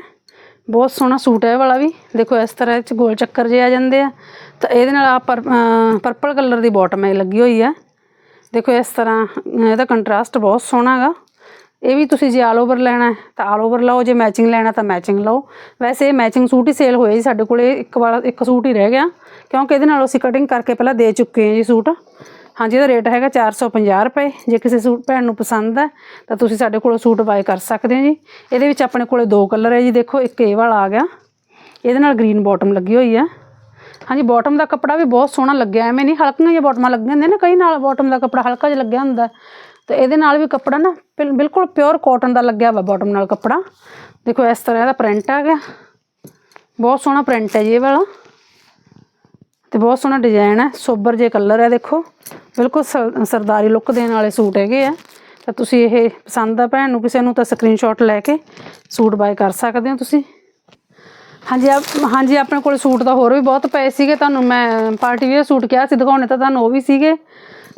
ਬਹੁਤ ਸੋਹਣਾ ਸੂਟ ਹੈ ਇਹ ਵਾਲਾ ਵੀ। ਦੇਖੋ, ਇਸ ਤਰ੍ਹਾਂ ਇਹ ਚ ਗੋਲ ਚੱਕਰ ਜਿਹੇ ਆ ਜਾਂਦੇ ਆ। ਤਾਂ ਇਹਦੇ ਨਾਲ ਆ ਪਰਪਲ ਕਲਰ ਦੀ ਬਾਟਮ ਹੈ ਲੱਗੀ ਹੋਈ ਹੈ ਦੇਖੋ, ਇਸ ਤਰ੍ਹਾਂ ਇਹਦਾ ਕੰਟਰਾਸਟ ਬਹੁਤ ਸੋਹਣਾ ਹੈਗਾ। ਇਹ ਵੀ ਤੁਸੀਂ ਜੇ ਆਲ ਓਵਰ ਲੈਣਾ ਤਾਂ ਆਲ ਓਵਰ ਲਓ। ਜੇ ਮੈਚਿੰਗ ਲੈਣਾ, ਤਾਂ ਮੈਚਿੰਗ ਲਓ। ਵੈਸੇ ਇਹ ਮੈਚਿੰਗ ਸੂਟ ਹੀ ਸੇਲ ਹੋਏ ਜੀ ਸਾਡੇ ਕੋਲੇ। ਇੱਕ ਵਾਲਾ, ਇੱਕ ਸੂਟ ਹੀ ਰਹਿ ਗਿਆ। ਕਿਉਂਕਿ ਇਹਦੇ ਨਾਲ ਅਸੀਂ ਕਟਿੰਗ ਕਰਕੇ ਪਹਿਲਾਂ ਦੇ ਚੁੱਕੇ ਹਾਂ ਜੀ ਸੂਟ। ਹਾਂਜੀ, ਇਹਦਾ ਰੇਟ ਹੈਗਾ 450 ਰੁਪਏ। ਜੇ ਕਿਸੇ ਸੂਟ ਭੈਣ ਨੂੰ ਪਸੰਦ ਹੈ, ਤਾਂ ਤੁਸੀਂ ਸਾਡੇ ਕੋਲੋਂ ਸੂਟ ਬਾਏ ਕਰ ਸਕਦੇ ਹੋ ਜੀ। ਇਹਦੇ ਵਿੱਚ ਆਪਣੇ ਕੋਲੇ ਦੋ ਕਲਰ ਹੈ ਜੀ, ਦੇਖੋ, ਇੱਕ ਇਹ ਵਾਲਾ ਆ ਗਿਆ। ਇਹਦੇ ਨਾਲ ਗ੍ਰੀਨ ਬਾਟਮ ਲੱਗੀ ਹੋਈ ਹੈ। ਹਾਂਜੀ ਬਾਟਮ ਦਾ ਕੱਪੜਾ ਵੀ ਬਹੁਤ ਸੋਹਣਾ ਲੱਗਿਆ, ਐਵੇਂ ਨਹੀਂ, ਹਲਕੀਆਂ ਜਿਹੀਆਂ ਬਾਟਮਾਂ ਲੱਗੀਆਂ ਹੁੰਦੀਆਂ ਨਾ, ਕਈ ਨਾਲ ਬਾਟਮ ਦਾ ਕੱਪੜਾ ਹਲਕਾ ਜਿਹਾ ਲੱਗਿਆ ਹੁੰਦਾ। ਤੇ ਇਹਦੇ ਨਾਲ ਵੀ ਕੱਪੜਾ ਨਾ, ਬਿਲ- ਬਿਲਕੁਲ ਪਿਓਰ ਕਾਟਨ ਦਾ ਲੱਗਿਆ ਵਾ ਬਾਟਮ ਨਾਲ ਕੱਪੜਾ। ਦੇਖੋ, ਇਸ ਤਰ੍ਹਾਂ ਇਹਦਾ ਪ੍ਰਿੰਟ ਆ ਗਿਆ। ਬਹੁਤ ਸੋਹਣਾ ਪ੍ਰਿੰਟ ਹੈ ਜੀ ਇਹ ਵਾਲਾ। ਤੇ ਬਹੁਤ ਸੋਹਣਾ ਡਿਜ਼ਾਈਨ ਹੈ, ਸੋਬਰ ਜੇ ਕਲਰ ਹੈ, ਦੇਖੋ। ਬਿਲਕੁਲ ਸਰ- ਸਰਦਾਰੀ ਲੁੱਕ ਦੇਣ ਵਾਲੇ ਸੂਟ ਹੈਗੇ ਆ। ਤਾਂ ਤੁਸੀਂ ਇਹ ਪਸੰਦ ਆ ਭੈਣ ਨੂੰ ਕਿਸੇ ਨੂੰ ਤਾਂ ਸਕਰੀਨਸ਼ਾਟ ਲੈ ਕੇ ਸੂਟ ਬਾਏ ਕਰ ਸਕਦੇ ਹੋ ਤੁਸੀਂ। ਹਾਂਜੀ, ਆਪ, ਹਾਂਜੀ, ਆਪਣੇ ਕੋਲ ਸੂਟ ਤਾਂ ਹੋਰ ਵੀ ਬਹੁਤ ਪਏ ਸੀਗੇ। ਤੁਹਾਨੂੰ ਮੈਂ ਪਾਰਟੀ ਵੇਅਰ ਸੂਟ ਕਿਹਾ ਸੀ, ਦਿਖਾਉਣੇ ਤਾਂ ਤੁਹਾਨੂੰ ਉਹ ਵੀ ਸੀਗੇ।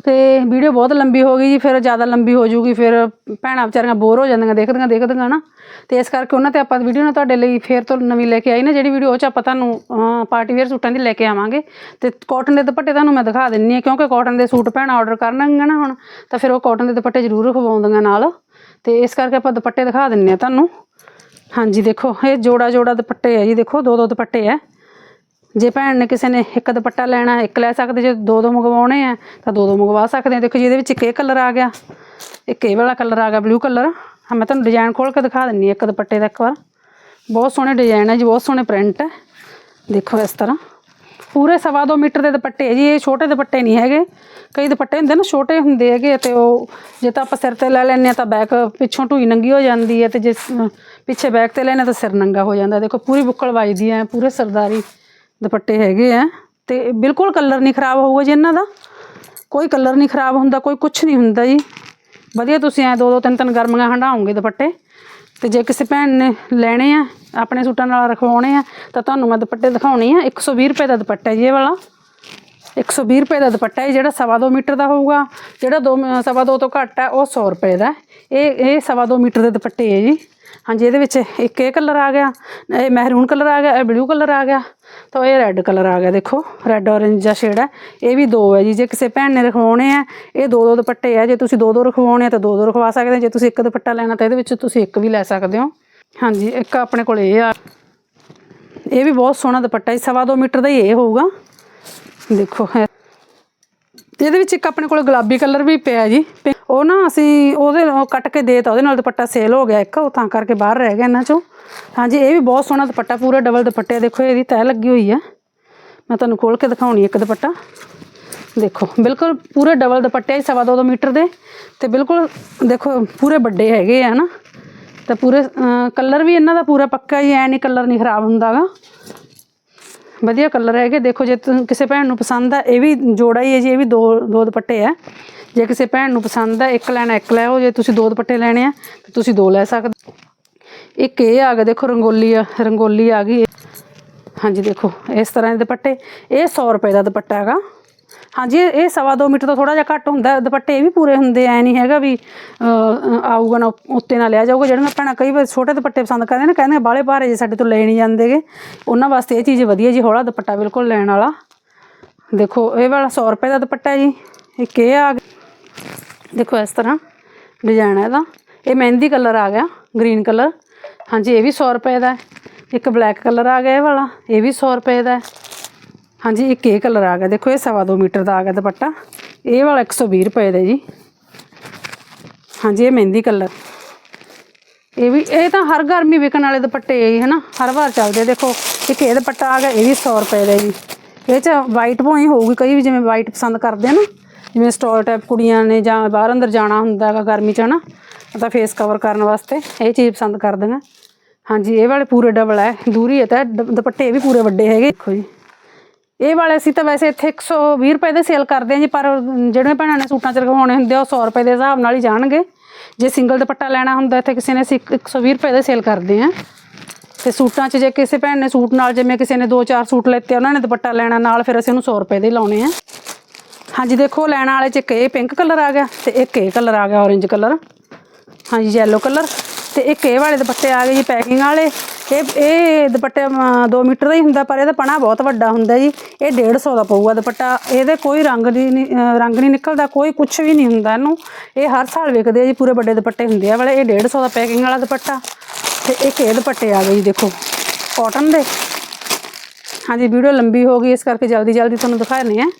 ਤੇ ਵੀਡੀਓ ਬਹੁਤ ਲੰਬੀ ਹੋ ਗਈ ਜੀ, ਫਿਰ ਜ਼ਿਆਦਾ ਲੰਬੀ ਹੋ ਜੂਗੀ, ਫਿਰ ਭੈਣਾਂ ਵਿਚਾਰੀਆਂ ਬੋਰ ਹੋ ਜਾਂਦੀਆਂ ਦੇਖਦੀਆਂ ਦੇਖਦੀਆਂ ਨਾ। ਤੇ ਇਸ ਕਰਕੇ ਉਹਨਾਂ ਤੇ ਆਪਾਂ ਵੀਡੀਓ ਨਾ ਤੁਹਾਡੇ ਲਈ ਫੇਰ ਤੋਂ ਨਵੀਂ ਲੈ ਕੇ ਆਈ ਨਾ, ਜਿਹੜੀ ਵੀਡੀਓ ਉਹ ਚ ਆਪਾਂ ਤੁਹਾਨੂੰ ਪਾਰਟੀ ਵੇਅਰ ਸੂਟਾਂ ਦੀ ਲੈ ਕੇ ਆਵਾਂਗੇ। ਤੇ ਕਾਟਨ ਦੇ ਦੁਪੱਟੇ ਤੁਹਾਨੂੰ ਮੈਂ ਦਿਖਾ ਦਿੰਨੀ ਆ, ਕਿਉਂਕਿ ਕਾਟਨ ਦੇ ਸੂਟ ਭੈਣਾਂ ਆਰਡਰ ਕਰਨਗੀਆਂ ਨਾ ਹੁਣ, ਤਾਂ ਫਿਰ ਉਹ ਕਾਟਨ ਦੇ ਦੁਪੱਟੇ ਜ਼ਰੂਰ ਖਵਾਉਂਦੀਆਂ ਨਾਲ। ਤੇ ਇਸ ਕਰਕੇ ਆਪਾਂ ਦੁਪੱਟੇ ਦਿਖਾ ਦਿੰਨੇ ਆ ਤੁਹਾਨੂੰ। ਹਾਂਜੀ, ਦੇਖੋ, ਇਹ ਜੋੜਾ ਜੋੜਾ ਦੁਪੱਟੇ ਹੈ ਜੀ, ਦੇਖੋ ਦੋ ਦੋ ਦੁਪੱਟੇ ਹੈ ਜੇ ਭੈਣ ਨੇ ਕਿਸੇ ਨੇ ਇੱਕ ਦੁਪੱਟਾ ਲੈਣਾ, ਇੱਕ ਲੈ ਸਕਦੇ, ਜੇ ਦੋ ਦੋ ਮੰਗਵਾਉਣੇ ਆ, ਤਾਂ ਦੋ ਦੋ ਮੰਗਵਾ ਸਕਦੇ ਆ। ਦੇਖੋ ਜੀ ਇਹਦੇ ਵਿੱਚ ਇੱਕ ਇਹ ਕਲਰ ਆ ਗਿਆ, ਇੱਕ ਇਹ ਵਾਲਾ ਕਲਰ ਆ ਗਿਆ ਬਲੂ ਕਲਰ। ਹਾਂ, ਮੈਂ ਤੁਹਾਨੂੰ ਡਿਜ਼ਾਈਨ ਖੋਲ ਕੇ ਦਿਖਾ ਦਿੰਨੀ ਹਾਂ ਇੱਕ ਦੁਪੱਟੇ ਦਾ ਇੱਕ ਵਾਰ। ਬਹੁਤ ਸੋਹਣੇ ਡਿਜ਼ਾਈਨ ਹੈ ਜੀ, ਬਹੁਤ ਸੋਹਣੇ ਪ੍ਰਿੰਟ ਹੈ ਦੇਖੋ ਇਸ ਤਰ੍ਹਾਂ। ਪੂਰੇ ਸਵਾ ਦੋ ਮੀਟਰ ਦੇ ਦੁਪੱਟੇ ਹੈ ਜੀ, ਇਹ ਛੋਟੇ ਦੁਪੱਟੇ ਨਹੀਂ ਹੈਗੇ। ਕਈ ਦੁਪੱਟੇ ਹੁੰਦੇ ਨਾ, ਛੋਟੇ ਹੁੰਦੇ ਹੈਗੇ ਤੇ ਉਹ ਜੇ ਤਾਂ ਆਪਾਂ ਸਿਰ ਤੇ ਲੈ ਲੈਂਦੇ ਆ ਤਾਂ ਬੈਕ ਪਿੱਛੋਂ ਢੂਈ ਨੰਗੀ ਹੋ ਜਾਂਦੀ ਹੈ ਤੇ ਜੇ ਪਿੱਛੇ ਬੈਕ ਤੇ ਲੈਣੇ ਤਾਂ ਸਿਰ ਨੰਗਾ ਹੋ ਜਾਂਦਾ। ਦੇਖੋ ਪੂਰੀ ਬੁੱਕਲ ਵੱਜਦੀ ਹੈ, ਪੂਰੇ ਸਰਦਾਰੀ ਦੁਪੱਟੇ ਹੈਗੇ ਆ ਤੇ ਬਿਲਕੁਲ ਕਲਰ ਨਹੀਂ ਖਰਾਬ ਹੋਊਗਾ ਜੀ ਇਹਨਾਂ ਦਾ। ਕੋਈ ਕਲਰ ਨਹੀਂ ਖਰਾਬ ਹੁੰਦਾ, ਕੋਈ ਕੁਝ ਨਹੀਂ ਹੁੰਦਾ ਜੀ। ਵਧੀਆ ਤੁਸੀਂ ਐ ਦੋ ਦੋ ਤਿੰਨ ਤਿੰਨ ਗਰਮੀਆਂ ਹੰਡਾਓਗੇ ਦੁਪੱਟੇ। ਤੇ ਜੇ ਕਿਸੇ ਭੈਣ ਨੇ ਲੈਣੇ ਆ, ਆਪਣੇ ਸੂਟਾਂ ਨਾਲ ਰਖਵਾਉਣੇ ਆ, ਤਾਂ ਤੁਹਾਨੂੰ ਮੈਂ ਦੁਪੱਟੇ ਦਿਖਾਉਣੇ ਆ। 120 ਰੁਪਏ ਦਾ ਦੁਪੱਟਾ ਜੀ ਇਹ ਵਾਲਾ। 120 ਰੁਪਏ ਦਾ ਦੁਪੱਟਾ ਹੈ, ਜਿਹੜਾ ਸਵਾ ਦੋ ਮੀਟਰ ਦਾ ਹੋਊਗਾ। ਜਿਹੜਾ ਦੋ ਮ- ਸਵਾ ਦੋ ਤੋਂ ਘੱਟ ਹੈ, ਉਹ 100 ਰੁਪਏ ਦਾ ਇਹ ਇਹ ਸਵਾ ਦੋ ਮੀਟਰ ਦੇ ਦੁਪੱਟੇ ਹੈ ਜੀ। ਹਾਂਜੀ, ਇਹਦੇ ਵਿੱਚ ਇੱਕ ਇਹ ਕਲਰ ਆ ਗਿਆ, ਇਹ ਮਹਿਰੂਨ ਕਲਰ ਆ ਗਿਆ, ਇਹ ਬਲੂ ਕਲਰ ਆ ਗਿਆ ਤਾਂ ਇਹ ਰੈੱਡ ਕਲਰ ਆ ਗਿਆ, ਦੇਖੋ ਰੈੱਡ ਔਰੇਂਜ ਜਿਹਾ ਸ਼ੇਡ ਹੈ। ਇਹ ਵੀ ਦੋ ਹੈ ਜੀ, ਜੇ ਕਿਸੇ ਭੈਣ ਨੇ ਰਖਵਾਉਣੇ ਆ, ਇਹ ਦੋ ਦੋ ਦੁਪੱਟੇ ਆ। ਜੇ ਤੁਸੀਂ ਦੋ ਦੋ ਰਖਵਾਉਣੇ ਆ ਤਾਂ ਦੋ ਦੋ ਰਖਵਾ ਸਕਦੇ ਜੇ ਤੁਸੀਂ ਇੱਕ ਦੁਪੱਟਾ ਲੈਣਾ ਤਾਂ ਇਹਦੇ ਵਿੱਚ ਤੁਸੀਂ ਇੱਕ ਵੀ ਲੈ ਸਕਦੇ ਹੋ। ਹਾਂਜੀ, ਇੱਕ ਆਪਣੇ ਕੋਲ ਇਹ ਆ। ਇਹ ਵੀ ਬਹੁਤ ਸੋਹਣਾ ਦੁਪੱਟਾ ਹੈ ਸਵਾ ਦੋ ਮੀਟਰ ਦਾ ਹੀ ਇਹ ਹੋਊਗਾ। ਦੇਖੋ ਹੈ ਇਹਦੇ ਵਿੱਚ ਇੱਕ ਆਪਣੇ ਕੋਲ ਗੁਲਾਬੀ ਕਲਰ ਵੀ ਪਿਆ ਜੀ ਉਹ ਨਾ ਅਸੀਂ ਉਹਦੇ ਉਹ ਕੱਟ ਕੇ ਦੇਤਾ, ਉਹਦੇ ਨਾਲ ਦੁਪੱਟਾ ਸੇਲ ਹੋ ਗਿਆ ਇੱਕ, ਉਹ ਤਾਂ ਕਰਕੇ ਬਾਹਰ ਰਹਿ ਗਿਆ ਇਹਨਾਂ ਚੋਂ। ਹਾਂਜੀ, ਇਹ ਵੀ ਬਹੁਤ ਸੋਹਣਾ ਦੁਪੱਟਾ, ਪੂਰਾ ਡਬਲ ਦੁਪੱਟੇ, ਦੇਖੋ ਇਹਦੀ ਤਹਿ ਲੱਗੀ ਹੋਈ ਆ। ਮੈਂ ਤੁਹਾਨੂੰ ਖੋਲ ਕੇ ਦਿਖਾਉਣੀ ਇੱਕ ਦੁਪੱਟਾ। ਦੇਖੋ, ਬਿਲਕੁਲ ਪੂਰੇ ਡਬਲ ਦੁਪੱਟੇ ਸਵਾ ਦੋ ਦੋ ਮੀਟਰ ਦੇ। ਤੇ ਬਿਲਕੁਲ, ਦੇਖੋ, ਪੂਰੇ ਵੱਡੇ ਹੈਗੇ ਆ ਨਾ ਤੇ ਪੂਰੇ ਕਲਰ ਵੀ ਇਹਨਾਂ ਦਾ ਪੂਰਾ ਪੱਕਾ ਹੀ ਐ ਨਹੀਂ ਕਲਰ ਨਹੀਂ ਖਰਾਬ ਹੁੰਦਾਗਾ ਵਧੀਆ ਕਲਰ ਹੈਗੇ। ਦੇਖੋ, ਜੇ ਤੁਹਾਨੂੰ ਕਿਸੇ ਭੈਣ ਨੂੰ ਪਸੰਦ ਆ, ਇਹ ਵੀ ਜੋੜਾ ਹੀ ਹੈ ਜੀ, ਇਹ ਵੀ ਦੋ ਦੋ ਦੁਪੱਟੇ ਆ। ਜੇ ਕਿਸੇ ਭੈਣ ਨੂੰ ਪਸੰਦ ਆ, ਇੱਕ ਲੈਣਾ, ਇੱਕ ਲੈ ਆਓ। ਜੇ ਤੁਸੀਂ ਦੋ ਦੁਪੱਟੇ ਲੈਣੇ ਆ, ਤਾਂ ਤੁਸੀਂ ਦੋ ਲੈ ਸਕਦੇ ਇੱਕ ਇਹ ਆ ਗਿਆ, ਦੇਖੋ ਰੰਗੋਲੀ ਆ ਰੰਗੋਲੀ ਆ ਗਈ। ਹਾਂਜੀ, ਦੇਖੋ, ਇਸ ਤਰ੍ਹਾਂ ਦੇ ਦੁਪੱਟੇ। ਇਹ 100 ਰੁਪਏ ਦਾ ਦੁਪੱਟਾ ਹੈਗਾ। ਹਾਂਜੀ, ਇਹ ਸਵਾ ਦੋ ਮੀਟਰ ਤੋਂ ਥੋੜਾ ਜਿਹਾ ਘੱਟ ਹੁੰਦਾ। ਦੁਪੱਟੇ ਇਹ ਵੀ ਪੂਰੇ ਹੁੰਦੇ, ਐ ਨਹੀਂ ਹੈਗਾ ਵੀ ਆਊਗਾ ਨਾ, ਉੱਤੇ ਨਾ ਲਿਆ ਜਾਊਗਾ। ਜਿਹੜੀਆਂ ਭੈਣਾਂ ਕਈ ਵਾਰ ਛੋਟੇ ਦੁਪੱਟੇ ਪਸੰਦ ਕਰਦੇ ਨੇ, ਕਹਿੰਦੇ ਬਾਲੇ ਭਾਰੇ ਜੇ ਸਾਡੇ ਤੋਂ ਲੈ ਨਹੀਂ ਜਾਂਦੇਗੇ। ਉਹਨਾਂ ਵਾਸਤੇ ਇਹ ਚੀਜ਼ ਵਧੀਆ ਜੀ, ਹੌਲਾ ਦੁਪੱਟਾ ਬਿਲਕੁਲ ਲੈਣ ਵਾਲਾ। ਦੇਖੋ, ਇਹ ਵਾਲਾ 100 ਰੁਪਏ ਦਾ ਦੁਪੱਟਾ ਜੀ। ਇਹ ਇਹ ਆ ਗਿਆ। ਦੇਖੋ ਇਸ ਤਰ੍ਹਾਂ ਡਿਜ਼ਾਈਨ ਹੈ ਇਹਦਾ। ਇਹ ਮਹਿੰਦੀ ਕਲਰ ਆ ਗਿਆ ਗ੍ਰੀਨ ਕਲਰ ਹਾਂਜੀ, ਇਹ ਵੀ 100 ਰੁਪਏ ਦਾ ਇੱਕ ਬਲੈਕ ਕਲਰ ਆ ਗਿਆ ਇਹ ਵਾਲਾ, ਇਹ ਵੀ 100 ਰੁਪਏ ਦਾ ਹਾਂਜੀ, ਇੱਕ ਇਹ ਕਲਰ ਆ ਗਿਆ। ਦੇਖੋ, ਇਹ ਸਵਾ ਦੋ ਮੀਟਰ ਦਾ ਆ ਗਿਆ ਦੁਪੱਟਾ। ਇਹ ਵਾਲਾ 120 ਰੁਪਏ ਦਾ ਜੀ। ਹਾਂਜੀ, ਇਹ ਮਹਿੰਦੀ ਕਲਰ ਇਹ ਵੀ, ਇਹ ਤਾਂ ਹਰ ਗਰਮੀ ਵਿਕਣ ਵਾਲੇ ਦੁਪੱਟੇ ਹੈ ਜੀ ਹਨਾ ਹਰ ਵਾਰ ਚੱਲਦੇ ਦੇਖੋ, ਇੱਕ ਇਹ ਦੁਪੱਟਾ ਆ ਗਿਆ, ਇਹ ਵੀ 100 ਰੁਪਏ ਦਾ ਜੀ। ਇਹ ਚ ਵਾਈਟ ਪੋਈ ਹੋਊਗੀ। ਕਈ ਵੀ ਜਿਵੇਂ ਵਾਈਟ ਪਸੰਦ ਕਰਦੇ ਆ ਨਾ ਜਿਵੇਂ ਸਟੋਰ ਟਾਈਪ ਕੁੜੀਆਂ ਨੇ ਜਾਂ ਬਾਹਰ ਅੰਦਰ ਜਾਣਾ ਹੁੰਦਾ ਹੈਗਾ ਗਰਮੀ ਚ ਹਨਾ ਤਾਂ ਫੇਸ ਕਵਰ ਕਰਨ ਵਾਸਤੇ ਇਹ ਚੀਜ਼ ਪਸੰਦ ਕਰਦੀਆਂ। ਹਾਂਜੀ ਇਹ ਵਾਲੇ ਪੂਰੇ ਡਬਲ ਹੈ ਦੂਰੀ ਹੈ ਤਾਂ ਦੁਪੱਟੇ ਵੀ ਪੂਰੇ ਵੱਡੇ ਹੈਗੇ। ਦੇਖੋ ਜੀ। ਇਹ ਵਾਲੇ ਅਸੀਂ ਤਾਂ ਵੈਸੇ ਇੱਥੇ 120 ਰੁਪਏ ਦੇ ਸੇਲ ਕਰਦੇ ਹਾਂ ਜੀ ਪਰ ਜਿਹੜੇ ਭੈਣਾਂ ਨੇ ਸੂਟਾਂ 'ਚ ਰਖਵਾਉਣੇ ਹੁੰਦੇ ਆ ਉਹ 100 ਰੁਪਏ ਦੇ ਹਿਸਾਬ ਨਾਲ ਹੀ ਜਾਣਗੇ। ਜੇ ਸਿੰਗਲ ਦੁਪੱਟਾ ਲੈਣਾ ਹੁੰਦਾ ਇੱਥੇ ਕਿਸੇ ਨੇ ਅਸੀਂ ਇੱਕ- 120 ਰੁਪਏ ਦੇ ਸੇਲ ਕਰਦੇ ਹਾਂ। ਤੇ ਸੂਟਾਂ 'ਚ ਜੇ ਕਿਸੇ ਭੈਣ ਨੇ ਸੂਟ ਨਾਲ ਜਿਵੇਂ ਕਿਸੇ ਨੇ 2-4 ਸੂਟ ਲੈਤੇ ਉਹਨਾਂ ਨੇ ਦੁਪੱਟਾ ਲੈਣਾ ਨਾਲ ਫਿਰ ਅਸੀਂ ਉਹਨੂੰ 100 ਰੁਪਏ ਦੇ ਲਾਉਣੇ ਆ। ਹਾਂਜੀ, ਦੇਖੋ, ਲੈਣ ਵਾਲੇ 'ਚ ਇੱਕ ਇਹ ਪਿੰਕ ਕਲਰ ਆ ਗਿਆ ਤੇ ਇੱਕ ਇਹ ਕਲਰ ਆ ਗਿਆ, orange ਕਲਰ ਹਾਂਜੀ, yellow ਕਲਰ ਤੇ ਇੱਕ ਇਹ ਵਾਲੇ ਦੁਪੱਟੇ ਆ ਗਏ ਜੀ ਪੈਕਿੰਗ ਵਾਲੇ। ਇਹ ਇਹ ਦੁਪੱਟੇ 2 ਮੀਟਰ ਦਾ ਹੀ ਹੁੰਦਾ, ਪਰ ਇਹਦਾ ਪਣਾ ਬਹੁਤ ਵੱਡਾ ਹੁੰਦਾ ਜੀ। ਇਹ 150 ਦਾ ਪਊਗਾ ਦੁਪੱਟਾ। ਇਹਦੇ ਕੋਈ ਰੰਗ ਨਹੀਂ ਰੰਗ ਨਹੀਂ ਨਿਕਲਦਾ, ਕੋਈ ਕੁਝ ਵੀ ਨਹੀਂ ਹੁੰਦਾ ਇਹਨੂੰ। ਇਹ ਹਰ ਸਾਲ ਵਿਕਦੇ ਆ ਜੀ, ਪੂਰੇ ਵੱਡੇ ਦੁਪੱਟੇ ਹੁੰਦੇ ਆ ਵਾਲੇ। ਇਹ 150 ਦਾ ਪੈਕਿੰਗ ਵਾਲਾ ਦੁਪੱਟਾ। ਤੇ ਇੱਕ ਇਹ ਦੁਪੱਟੇ ਆ ਗਏ ਜੀ, ਦੇਖੋ ਕਾਟਨ ਦੇ। ਹਾਂਜੀ, ਵੀਡੀਓ ਲੰਬੀ ਹੋ ਗਈ, ਇਸ ਕਰਕੇ ਜਲਦੀ ਜਲਦੀ ਤੁਹਾਨੂੰ ਦਿਖਾ ਦਿਖਾਣੇ ਹਾਂ।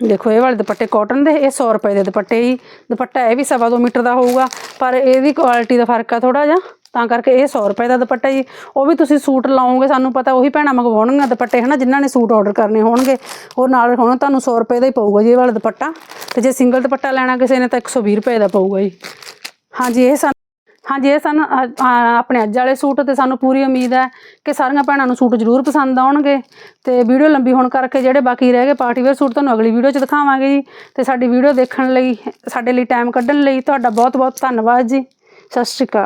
ਦੇਖੋ, ਇਹ ਵਾਲੇ ਦੁਪੱਟੇ ਕਾਟਨ ਦੇ, ਇਹ 100 ਰੁਪਏ ਦੇ ਦੁਪੱਟੇ ਜੀ। ਦੁਪੱਟਾ ਇਹ ਵੀ ਸਵਾ ਦੋ ਮੀਟਰ ਦਾ ਹੋਊਗਾ, ਪਰ ਇਹਦੀ ਕੁਆਲਿਟੀ ਦਾ ਫ਼ਰਕ ਆ ਥੋੜਾ ਜਿਹਾ। ਤਾਂ ਕਰਕੇ ਇਹ 100 ਰੁਪਏ ਦਾ ਦੁਪੱਟਾ ਜੀ। ਉਹ ਵੀ ਤੁਸੀਂ ਸੂਟ ਲਾਓਗੇ, ਸਾਨੂੰ ਪਤਾ ਉਹੀ ਭੈਣਾਂ ਮੰਗਵਾਉਣਗੀਆਂ ਦੁਪੱਟੇ, ਹਨਾ, ਜਿਨ੍ਹਾਂ ਨੇ ਸੂਟ ਆਰਡਰ ਕਰਨੇ ਹੋਣਗੇ। ਉਹ ਨਾਲ ਹੁਣ ਤੁਹਾਨੂੰ 100 ਰੁਪਏ ਦਾ ਹੀ ਪਊਗਾ ਜੀ ਇਹ ਵਾਲਾ ਦੁਪੱਟਾ। ਤੇ ਜੇ ਸਿੰਗਲ ਦੁਪੱਟਾ ਲੈਣਾ ਕਿਸੇ ਨੇ ਤਾਂ 120 ਰੁਪਏ ਦਾ ਪਊਗਾ ਜੀ। ਹਾਂਜੀ, ਇਹ ਸਾਨੂੰ ਹਾਂਜੀ, ਇਹ ਸਾਨੂੰ ਆਪਣੇ ਅੱਜ ਵਾਲੇ ਸੂਟ ਤੇ ਸਾਨੂੰ ਪੂਰੀ ਉਮੀਦ ਹੈ ਕਿ ਸਾਰੀਆਂ ਭੈਣਾਂ ਨੂੰ ਸੂਟ ਜ਼ਰੂਰ ਪਸੰਦ ਆਉਣਗੇ। ਤੇ ਵੀਡੀਓ ਲੰਬੀ ਹੋਣ ਕਰਕੇ ਜਿਹੜੇ ਬਾਕੀ ਰਹਿ ਗਏ ਪਾਰਟੀ ਵੇਅਰ ਸੂਟ ਤੁਹਾਨੂੰ ਅਗਲੀ ਵੀਡੀਓ 'ਚ ਦਿਖਾਵਾਂਗੇ ਜੀ। ਤੇ ਸਾਡੀ ਵੀਡੀਓ ਦੇਖਣ ਲਈ, ਸਾਡੇ ਲਈ ਟਾਈਮ ਕੱਢਣ ਲਈ ਤੁਹਾਡਾ ਬਹੁਤ ਬਹੁਤ ਧੰਨਵਾਦ ਜੀ। ਸਤਿ ਸ਼੍ਰੀ ਅਕਾਲ।